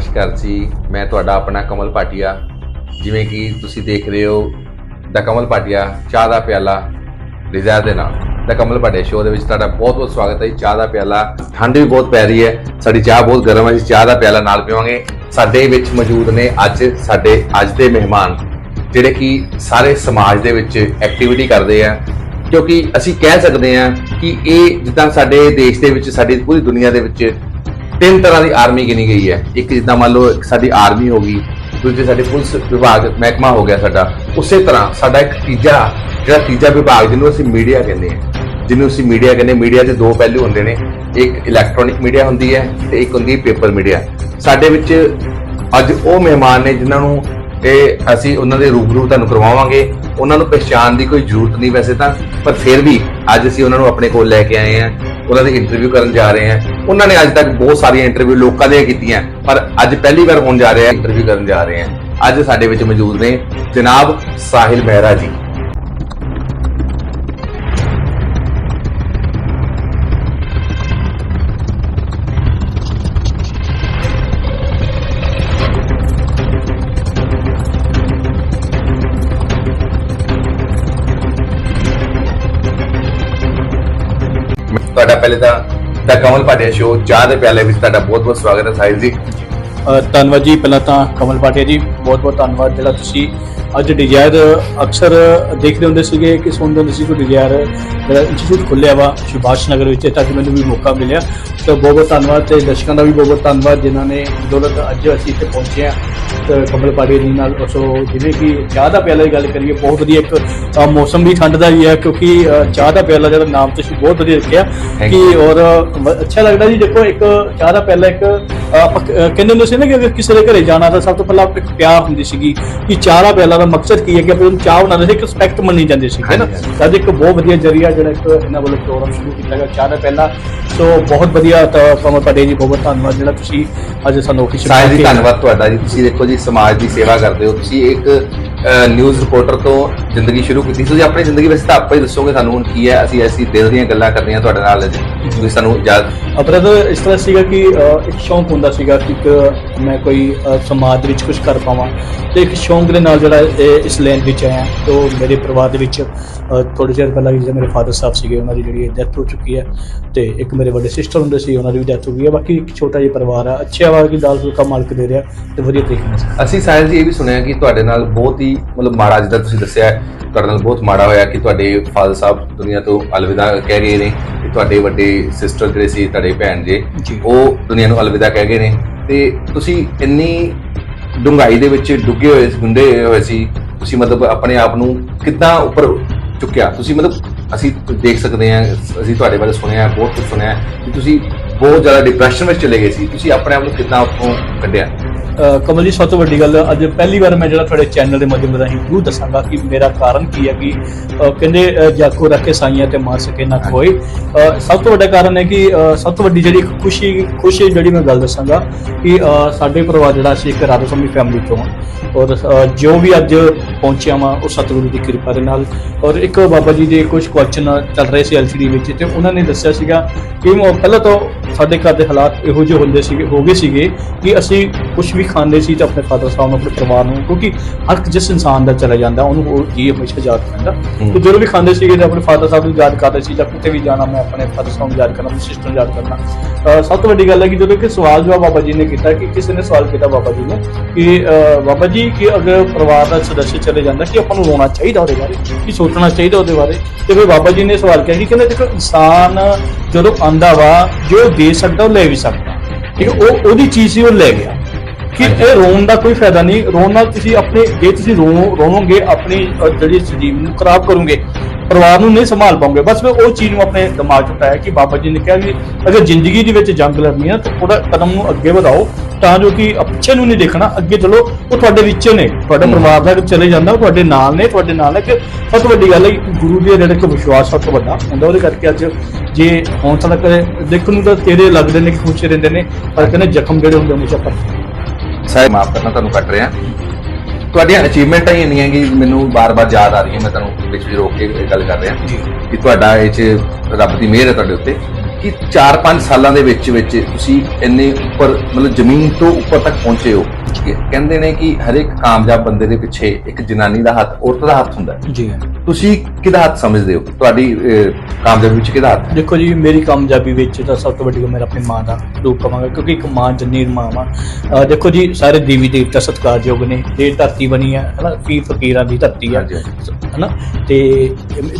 ਨਮਸਕਾਰ ਜੀ, ਮੈਂ ਤੁਹਾਡਾ ਆਪਣਾ ਕਮਲ ਭਾਟੀਆ। ਜਿਵੇਂ ਕਿ ਤੁਸੀਂ ਦੇਖ ਰਹੇ ਹੋ, ਦਾ ਕਮਲ ਭਾਟੀਆ, ਚਾਹ ਦਾ ਪਿਆਲਾ ਡਿਜ਼ਾਇਰ ਦੇ ਨਾਲ। ਦਾ ਕਮਲ ਭਾਟੀਆ ਸ਼ੋਅ ਦੇ ਵਿੱਚ ਤੁਹਾਡਾ ਬਹੁਤ ਬਹੁਤ ਸਵਾਗਤ ਹੈ ਜੀ, ਚਾਹ ਦਾ ਪਿਆਲਾ। ਠੰਡ ਵੀ ਬਹੁਤ ਪੈ ਰਹੀ ਹੈ, ਸਾਡੀ ਚਾਹ ਬਹੁਤ ਗਰਮ ਹੈ ਜੀ, ਚਾਹ ਦਾ ਪਿਆਲਾ ਨਾਲ ਪੀਵਾਂਗੇ। ਸਾਡੇ ਵਿੱਚ ਮੌਜੂਦ ਨੇ ਅੱਜ ਸਾਡੇ, ਅੱਜ ਦੇ ਮਹਿਮਾਨ, ਜਿਹੜੇ ਕਿ ਸਾਰੇ ਸਮਾਜ ਦੇ ਵਿੱਚ ਐਕਟੀਵਿਟੀ ਕਰਦੇ ਆ। ਕਿਉਂਕਿ ਅਸੀਂ ਕਹਿ ਸਕਦੇ ਹਾਂ ਕਿ ਇਹ ਜਿੱਦਾਂ ਸਾਡੇ ਦੇਸ਼ ਦੇ ਵਿੱਚ, ਸਾਡੀ ਪੂਰੀ ਦੁਨੀਆ ਦੇ ਵਿੱਚ ਤਿੰਨ ਤਰ੍ਹਾਂ ਦੀ ਆਰਮੀ ਗਿਣੀ ਗਈ ਹੈ। ਇੱਕ ਜਿੱਦਾਂ ਮੰਨ ਲਓ ਇੱਕ ਸਾਡੀ ਆਰਮੀ ਹੋ ਗਈ, ਦੂਜੇ ਸਾਡੇ ਪੁਲਿਸ ਵਿਭਾਗ, ਮਹਿਕਮਾ ਹੋ ਗਿਆ ਸਾਡਾ। ਉਸੇ ਤਰ੍ਹਾਂ ਸਾਡਾ ਇੱਕ ਤੀਜਾ, ਜਿਹੜਾ ਤੀਜਾ ਵਿਭਾਗ ਜਿਹਨੂੰ ਅਸੀਂ ਮੀਡੀਆ ਕਹਿੰਦੇ ਹਾਂ। ਜਿਹਨੂੰ ਅਸੀਂ ਮੀਡੀਆ ਕਹਿੰਦੇ ਮੀਡੀਆ ਦੇ ਦੋ ਪਹਿਲੂ ਹੁੰਦੇ ਨੇ। ਇੱਕ ਇਲੈਕਟ੍ਰੋਨਿਕ ਮੀਡੀਆ ਹੁੰਦੀ ਹੈ ਤੇ ਇੱਕ ਹੁੰਦੀ ਹੈ ਪੇਪਰ ਮੀਡੀਆ ਸਾਡੇ ਵਿੱਚ ਅੱਜ ਉਹ ਮਹਿਮਾਨ ਨੇ ਜਿਨ੍ਹਾਂ ਨੂੰ ਇਹ ਅਸੀਂ ਉਹਨਾਂ ਦੇ ਰੂਬਰੂ ਤੁਹਾਨੂੰ ਕਰਵਾਵਾਂਗੇ। ਉਹਨਾਂ ਨੂੰ ਪਛਾਣ ਦੀ ਕੋਈ ਜ਼ਰੂਰਤ ਨਹੀਂ ਵੈਸੇ ਤਾਂ, ਪਰ ਫਿਰ ਵੀ ਅੱਜ ਅਸੀਂ ਉਹਨਾਂ ਨੂੰ ਆਪਣੇ ਕੋਲ ਲੈ ਕੇ ਆਏ ਹਾਂ। ਉਹਨਾਂ ਦੀ ਇੰਟਰਵਿਊ ਕਰਨ ਜਾ ਰਹੇ ਹਾਂ। ਉਹਨਾਂ ਨੇ ਅੱਜ ਤੱਕ ਬਹੁਤ ਸਾਰੀਆਂ ਇੰਟਰਵਿਊ ਲੋਕਾਂ ਦੀਆਂ ਕੀਤੀਆਂ। ਪਰ ਅੱਜ ਪਹਿਲੀ ਵਾਰ ਹੋਣ ਜਾ ਰਿਹਾ ਇੰਟਰਵਿਊ ਕਰਨ ਜਾ ਰਹੇ ਹਾਂ। ਅੱਜ ਸਾਡੇ ਵਿੱਚ ਮੌਜੂਦ ਨੇ ਜਨਾਬ ਸਾਹਿਲ ਮਹਿਰਾ ਜੀ। ਪਹਿਲੇ ਤਾਂ ਦਾ ਕਮਲ ਭਾਟਿਆ ਸ਼ੋ ਚਾਹ ਦੇ ਪਿਆਲੇ ਵਿੱਚ ਤੁਹਾਡਾ ਬਹੁਤ ਬਹੁਤ ਸਵਾਗਤ ਹੈ ਸਾਹਿਲ ਜੀ। ਅ, ਧੰਨਵਾਦ ਜੀ ਪਹਿਲਾਂ ਤਾਂ ਕਮਲ ਪਾਟਿਆ ਜੀ ਬਹੁਤ ਬਹੁਤ ਧੰਨਵਾਦ ਜਿਹੜਾ ਤੁਸੀਂ ਅੱਜ ਡਿਜ਼ਾਇਰ ਅਕਸਰ ਦੇਖਦੇ ਹੁੰਦੇ ਸੀਗੇ ਕਿ ਸੁਣਦੇ ਹੁੰਦੇ ਸੀ ਕਿ ਡਿਜ਼ਾਇਰ ਜਿਹੜਾ ਇੰਸਟੀਚਿਊਟ ਖੁੱਲਿਆ ਵਾ ਸੁਭਾਸ਼ ਨਗਰ ਵਿੱਚ ਤਾਂ ਅੱਜ ਮੈਨੂੰ ਵੀ ਮੌਕਾ ਮਿਲਿਆ। ਤਾਂ ਬਹੁਤ ਬਹੁਤ ਧੰਨਵਾਦ ਤੇ ਦਰਸ਼ਕਾਂ ਦਾ ਵੀ ਬਹੁਤ ਬਹੁਤ ਧੰਨਵਾਦ ਜਿਨ੍ਹਾਂ ਨੇ ਦੌਲਤ ਅੱਜ ਅਸੀਂ ਇੱਥੇ ਪਹੁੰਚੇ ਆ ਤੇ ਕਮਲ ਪਾਟਿਆ ਜੀ ਨਾਲ ਸੋ ਜਿਵੇਂ ਕਿ ਚਾਹ ਦਾ ਪਿਆਲਾ ਦੀ ਗੱਲ ਕਰੀਏ ਬਹੁਤ ਵਧੀਆ ਇੱਕ ਮੌਸਮ ਵੀ ਠੰਡ ਦਾ ਹੀ ਹੈ ਕਿਉਂਕਿ ਚਾਹ ਦਾ ਪਿਆਲਾ ਜਿਹੜਾ ਨਾਮ ਤੁਸੀਂ ਬਹੁਤ ਵਧੀਆ ਰੱਖਿਆ ਕਿ ਔਰ ਅੱਛਾ ਲੱਗਦਾ ਜੀ ਦੇਖੋ ਇੱਕ ਚਾਹ ਦਾ ਪਹਿਲਾ ਇੱਕ ਕ- ਕਹਿੰਦੇ ਹੁੰਦੇ ਸੀ ਨਾ ਕਿ ਅਗਰ ਕਿਸੇ ਦੇ ਘਰੇ ਜਾਣਾ ਤਾਂ ਸਭ ਤੋਂ ਪਹਿਲਾਂ ਇੱਕ ਪਿਆਰ ਹੁੰਦੀ ਸੀਗੀ ਕਿ ਚਾਹ ਦਾ ਪਿਆਲਾ ਦਾ ਮਕਸਦ ਕੀ ਹੈ ਕਿ ਆਪਾਂ ਉਹਨੂੰ ਚਾਹ ਬਣਾਉਂਦੇ ਸੀ ਇੱਕ ਰਿਸਪੈਕਟ ਮੰਨੀ ਜਾਂਦੀ ਸੀ। ਹੈ ਨਾ? ਅੱਜ ਇੱਕ ਬਹੁਤ ਵਧੀਆ ਜਰੀਆ ਜਿਹੜਾ ਇੱਕ ਇਹਨਾਂ ਵੱਲੋਂ ਪ੍ਰੋਗਰਾਮ ਸ਼ੁਰੂ ਕੀਤਾ ਗਿਆ ਚਾਹ ਦਾ ਪਹਿਲਾ। ਸੋ ਬਹੁਤ ਵਧੀਆ ਤਾਂ ਕਮਲ ਪਟੇਲ ਜੀ ਬਹੁਤ ਧੰਨਵਾਦ ਜਿਹੜਾ ਤੁਸੀਂ ਅੱਜ ਸਾਨੂੰ ਆਫਿਸ ਸਾਹਿਲ ਜੀ ਧੰਨਵਾਦ ਤੁਹਾਡਾ ਜੀ। ਤੁਸੀਂ ਦੇਖੋ ਜੀ ਸਮਾਜ ਦੀ ਸੇਵਾ ਕਰਦੇ ਹੋ। ਤੁਸੀਂ ਇੱਕ ਨਿਊਜ਼ ਰਿਪੋਰਟਰ ਤੋਂ ਜ਼ਿੰਦਗੀ ਸ਼ੁਰੂ ਕੀਤੀ ਤੁਸੀਂ ਆਪਣੀ ਜ਼ਿੰਦਗੀ ਵਿੱਚ ਤਾਂ ਆਪੇ ਹੀ ਦੱਸੋਗੇ ਸਾਨੂੰ ਹੁਣ ਕੀ ਹੈ। ਅਸੀਂ ਐਸੀ ਦਿਲ ਦੀਆਂ ਗੱਲਾਂ ਕਰਨੀਆਂ ਤੁਹਾਡੇ ਨਾਲ ਤੁਸੀਂ ਸਾਨੂੰ ਇਜਾਜ਼ਤ ਬ੍ਰਦਰ ਇਸ ਤਰ੍ਹਾਂ ਸੀਗਾ ਕਿ ਇੱਕ ਸ਼ੌਂਕ ਹੁੰਦਾ ਸੀਗਾ ਕਿ ਇੱਕ ਮੈਂ ਕੋਈ ਸਮਾਜ ਦੇ ਵਿੱਚ ਕੁਝ ਕਰ ਪਾਵਾਂ। ਤੇ ਇੱਕ ਸ਼ੌਂਕ ਦੇ ਨਾਲ ਜਿਹੜਾ ਇਹ ਇਸ ਲਾਈਨ ਵਿੱਚ ਆਇਆ। ਤੋਂ ਮੇਰੇ ਪਰਿਵਾਰ ਦੇ ਵਿੱਚ ਅ, ਥੋੜ੍ਹੇ ਚਿਰ ਪਹਿਲਾਂ ਜਿਹੜੇ ਮੇਰੇ ਫਾਦਰ ਸਾਹਿਬ ਸੀਗੇ ਉਹਨਾਂ ਦੀ ਜਿਹੜੀ ਡੈਥ ਹੋ ਚੁੱਕੀ ਹੈ। ਤੇ ਇੱਕ ਮੇਰੇ ਵੱਡੇ ਸਿਸਟਰ ਹੁੰਦੇ ਸੀ ਉਹਨਾਂ ਦੀ ਵੀ ਡੈਥ ਹੋ ਗਈ ਹੈ। ਬਾਕੀ ਇੱਕ ਛੋਟਾ ਜਿਹਾ ਪਰਿਵਾਰ ਆ। ਅੱਛਾ ਵਾ ਕਿ ਦਾਲ ਫੁਲਕਾ ਮਾਲਕ ਦੇ ਰਿਹਾ ਤੇ ਵਧੀਆ ਤਰੀਕੇ ਨਾਲ ਅਸੀਂ ਸਾਹਿਲ ਜੀ ਇਹ ਵੀ ਸੁਣਿਆ ਕਿ ਤੁਹਾਡੇ ਨਾਲ ਬਹੁਤ ਹੀ ਮਤਲਬ ਮਾੜਾ ਜਿੱਦਾਂ ਤੁਸੀਂ ਦੱਸਿਆ ਹੈ, ਤੁਹਾਡੇ ਨਾਲ ਬਹੁਤ ਮਾੜਾ ਹੋਇਆ ਕਿ ਤੁਹਾਡੇ ਫਾਦਰ ਸਾਹਿਬ ਦੁਨੀਆ ਤੋਂ ਅਲਵਿਦਾ ਕਹਿ ਗਏ ਨੇ ਕਿ ਤੁਹਾਡੇ ਵੱਡੇ ਸਿਸਟਰ ਜਿਹੜੇ ਸੀ ਤੁਹਾਡੇ ਭੈਣ ਜੇ ਜੀ। ਉਹ ਦੁਨੀਆ ਨੂੰ ਅਲਵਿਦਾ ਕਹਿ ਗਏ ਨੇ ਤੇ ਤੁਸੀਂ ਇੰਨੀ ਡੁੰਗਾਈ ਦੇ ਵਿੱਚ ਡੁੱਗੇ ਹੋਏ ਸੀ ਗੁੰਡੇ ਹੋਏ ਸੀ ਤੁਸੀਂ ਮਤਲਬ ਆਪਣੇ ਆਪ ਨੂੰ ਕਿੱਦਾਂ ਉੱਪਰ ਚੁੱਕਿਆ ਤੁਸੀਂ ਮਤਲਬ ਅਸੀਂ ਦੇਖ ਸਕਦੇ ਹਾਂ ਅਸੀਂ ਤੁਹਾਡੇ ਬਾਰੇ ਸੁਣਿਆ ਬਹੁਤ ਕੁਝ ਸੁਣਿਆ ਕਿ ਤੁਸੀਂ ਬਹੁਤ ਜ਼ਿਆਦਾ ਡਿਪਰੈਸ਼ਨ ਵਿੱਚ ਚਲੇ ਗਏ ਸੀ। ਤੁਸੀਂ ਆਪਣੇ ਆਪ ਨੂੰ ਕਿੱਦਾਂ ਉੱਥੋਂ ਕੱਢਿਆ? ਕਮਲ ਜੀ ਸਭ ਤੋਂ ਵੱਡੀ ਗੱਲ ਅੱਜ ਪਹਿਲੀ ਵਾਰ ਮੈਂ ਜਿਹੜਾ ਤੁਹਾਡੇ ਚੈਨਲ ਦੇ ਮਾਧਿਅਮ ਰਾਹੀਂ ਜ਼ਰੂਰ ਦੱਸਾਂਗਾ ਕਿ ਮੇਰਾ ਕਾਰਨ ਕੀ ਹੈ ਕਿ ਕਹਿੰਦੇ ਅ, ਜਾਕੋ ਰੱਖੇ ਸਾਈਆਂ ਤੇ ਮਾਰ ਸਕੇ ਨਾ ਕੋਈ। ਸਭ ਤੋਂ ਵੱਡਾ ਕਾਰਨ ਹੈ ਕਿ ਸਭ ਤੋਂ ਵੱਡੀ ਜਿਹੜੀ ਖੁਸ਼ੀ ਖੁਸ਼ੀ ਜਿਹੜੀ ਮੈਂ ਗੱਲ ਦੱਸਾਂਗਾ ਕਿ ਸਾਡੇ ਪਰਿਵਾਰ ਜਿਹੜਾ ਸੀ ਇੱਕ ਰਾਧਾ ਸਮੀ ਫੈਮਿਲੀ ਤੋਂ ਹਾਂ। ਔਰ ਜੋ ਵੀ ਅੱਜ ਪਹੁੰਚਿਆ ਵਾਂ ਉਹ ਸਤਿਗੁਰੂ ਦੀ ਕਿਰਪਾ ਦੇ ਨਾਲ। ਔਰ ਇੱਕ ਬਾਬਾ ਜੀ ਦੇ ਕੁਝ ਕੁਐਸਚਨ ਚੱਲ ਰਹੇ ਸੀ ਐਲਸੀਡੀ ਵਿੱਚ ਤੇ ਉਹਨਾਂ ਨੇ ਦੱਸਿਆ ਸੀਗਾ ਕਿ ਪਹਿਲਾਂ ਤੋਂ ਸਾਡੇ ਘਰ ਦੇ ਹਾਲਾਤ ਇਹੋ ਜਿਹੇ ਹੁੰਦੇ ਸੀਗੇ ਹੋ ਗਏ ਸੀਗੇ ਕਿ ਅਸੀਂ ਕੁਝ ਵੀ ਖਾਂਦੇ ਸੀ ਤਾਂ ਆਪਣੇ ਫਾਦਰ ਸਾਹਿਬ ਨੂੰ ਆਪਣੇ ਪਰਿਵਾਰ ਨੂੰ ਕਿਉਂਕਿ ਹਰ ਇੱਕ ਜਿਸ ਇਨਸਾਨ ਦਾ ਚਲਾ ਜਾਂਦਾ ਉਹਨੂੰ ਉਹ ਜੀ ਹਮੇਸ਼ਾ ਯਾਦ ਰਹਿੰਦਾ। ਹੂੰ। ਤੇ ਜਦੋਂ ਵੀ ਖਾਂਦੇ ਸੀਗੇ ਤਾਂ ਆਪਣੇ ਫਾਦਰ ਸਾਹਿਬ ਨੂੰ ਯਾਦ ਕਰਦੇ ਸੀ ਜਾਂ ਕਿਤੇ ਵੀ ਜਾਣਾ ਮੈਂ ਆਪਣੇ ਫਾਦਰ ਸਾਹਿਬ ਨੂੰ ਯਾਦ ਕਰਨਾ ਆਪਣੀ ਸਿਸਟਰ ਨੂੰ ਯਾਦ ਕਰਨਾ। ਸਭ ਤੋਂ ਵੱਡੀ ਗੱਲ ਹੈ ਕਿ ਜਦੋਂ ਕਿ ਸਵਾਲ ਜਵਾਬ ਬਾਬਾ ਜੀ ਨੇ ਕੀਤਾ ਕਿ ਕਿਸੇ ਨੇ ਸਵਾਲ ਕੀਤਾ ਬਾਬਾ ਜੀ ਨੂੰ ਕਿ ਬਾਬਾ ਜੀ ਕਿ ਅਗਰ ਪਰਿਵਾਰ ਦਾ ਸਦੱਸਯ ਚਲੇ ਜਾਂਦਾ ਕਿ ਆਪਾਂ ਨੂੰ ਰੋਣਾ ਚਾਹੀਦਾ ਉਹਦੇ ਬਾਰੇ ਕੀ ਸੋਚਣਾ ਚਾਹੀਦਾ ਉਹਦੇ ਬਾਰੇ। ਤੇ ਫਿਰ ਬਾਬਾ ਜੀ ਨੇ ਸਵਾਲ ਕਿਹਾ ਕਿ ਕਹਿੰਦੇ ਦੇਖੋ ਇਨਸਾਨ ਜਦੋਂ ਆਂਦਾ ਵਾ ਜੋ ਦੇ ਸਕਦਾ ਉਹ ਲੈ ਵੀ ਸਕਦਾ। ਠੀਕ ਹੈ ਉਹ ਉਹਦੀ ਚੀਜ਼ ਸੀ ਉਹ ਲੈ ਗਿਆ। ਕਿ ਇਹ ਰੋਣ ਦਾ ਕੋਈ ਫਾਇਦਾ ਨਹੀਂ ਰੋਣ ਨਾਲ ਤੁਸੀਂ ਆਪਣੇ ਜੇ ਤੁਸੀਂ ਰੋ ਰੋਵੋਗੇ ਆਪਣੀ ਜਿਹੜੀ ਜੀਵਨ ਨੂੰ ਖਰਾਬ ਕਰੋਗੇ ਪਰਿਵਾਰ ਨੂੰ ਨਹੀਂ ਸੰਭਾਲ ਪਾਓਗੇ ਬਸ ਮੈਂ ਉਹ ਚੀਜ਼ ਨੂੰ ਆਪਣੇ ਦਿਮਾਗ 'ਚ ਪਾਇਆ ਕਿ ਬਾਬਾ ਜੀ ਨੇ ਕਿਹਾ ਕਿ ਅਗਰ ਜ਼ਿੰਦਗੀ ਦੇ ਵਿੱਚ ਜੰਗ ਲੜਨੀ ਹੈ ਤਾਂ ਥੋੜਾ ਕਦਮ ਨੂੰ ਅੱਗੇ ਵਧਾਓ। ਤਾਂ ਜੋ ਕਿ ਪਿੱਛੇ ਨੂੰ ਨਹੀਂ ਦੇਖਣਾ ਅੱਗੇ ਚਲੋ ਉਹ ਤੁਹਾਡੇ ਵਿੱਚ ਨੇ ਤੁਹਾਡੇ। ਪਰਿਵਾਰ ਦਾ ਚਲੇ ਜਾਂਦਾ ਉਹ ਤੁਹਾਡੇ ਨਾਲ ਨੇ ਤੁਹਾਡੇ ਨਾਲ ਹੈ ਕਿ ਸਭ ਤੋਂ ਵੱਡੀ ਗੱਲ ਹੈ ਕਿ ਗੁਰੂ ਦੇ ਜਿਹੜੇ ਕੋ ਵਿਸ਼ਵਾਸ ਸਭ ਤੋਂ ਵੱਡਾ ਹੁੰਦਾ ਉਹਦੇ ਕਰਕੇ ਅੱਜ ਜੇ ਹੁਣ ਤੱਕ ਦੇਖਣ ਨੂੰ ਤਾਂ ਤੇਰੇ ਲੱਗਦੇ ਨੇ ਕਿ ਖੁਸ਼ ਰਹਿੰਦੇ ਨੇ ਪਰ ਕਹਿੰਦੇ ਜ਼ਖਮ ਜਿਹੜੇ ਹੁੰਦੇ ਹਮੇਸ਼ਾ ਪਰ ਸਾਹਿਬ ਮਾਫ ਕਰਨਾ ਤੁਹਾਨੂੰ ਕੱਟ ਰਿਹਾ। ਤੁਹਾਡੀਆਂ ਅਚੀਵਮੈਂਟਾਂ ਹੀ ਇੰਨੀਆਂ ਕਿ ਮੈਨੂੰ ਬਾਰ-ਬਾਰ ਯਾਦ ਆ ਰਹੀਆਂ ਮੈਂ ਤੁਹਾਨੂੰ ਵਿੱਚ ਵਿੱਚ ਰੋਕ ਕੇ ਗੱਲ ਕਰ ਰਿਹਾ। ਕਿ ਤੁਹਾਡਾ ਇਹ ਚ ਰੱਬ ਦੀ ਮਿਹਰ ਹੈ ਤੁਹਾਡੇ ਉੱਤੇ। ਕਿ 4-5 ਸਾਲਾਂ ਦੇ ਵਿੱਚ ਵਿੱਚ ਤੁਸੀਂ ਇੰਨੇ ਉੱਪਰ, ਮਤਲਬ ਜ਼ਮੀਨ ਤੋਂ ਉੱਪਰ ਤੱਕ ਪਹੁੰਚੇ ਹੋ। ਕਹਿੰਦੇ ਨੇ ਕਿ ਹਰ ਇੱਕ ਕਾਮਯਾਬ ਬੰਦੇ ਦੇ ਪਿੱਛੇ ਇੱਕ ਜਨਾਨੀ ਦਾ ਹੱਥ ਔਰਤ ਦਾ ਹੱਥ ਹੁੰਦਾ ਹੈ। ਜੀ ਤੁਸੀਂ ਕਿਹਦਾ ਹੱਥ ਸਮਝਦੇ ਹੋ? ਤੁਹਾਡੀ ਅਹ, ਕਾਮਯਾਬੀ ਵਿੱਚ ਕਿਹਦਾ ਹੱਥ ਹੈ? ਦੇਖੋ ਜੀ ਮੇਰੀ ਕਾਮਯਾਬੀ ਵਿੱਚ ਤਾਂ ਸਭ ਤੋਂ ਵੱਡੀ ਗੱਲ ਮੇਰਾ ਆਪਣੀ ਮਾਂ ਦਾ ਰੂਪ ਕਵਾਂਗਾ ਕਿਉਂਕਿ ਇੱਕ ਮਾਂ ਜੰਨੀ ਮਾਂ ਵਾ। ਅਹ ਦੇਖੋ ਜੀ ਸਾਰੇ ਦੇਵੀ ਦੇਵਤਾ ਸਤਿਕਾਰਯੋਗ ਨੇ ਇਹ ਧਰਤੀ ਬਣੀ ਹੈ ਹਨਾ ਫਕੀਰ ਫਕੀਰਾਂ ਦੀ ਧਰਤੀ ਹੈ ਹਾਂਜੀ, ਹਨਾ ਤੇ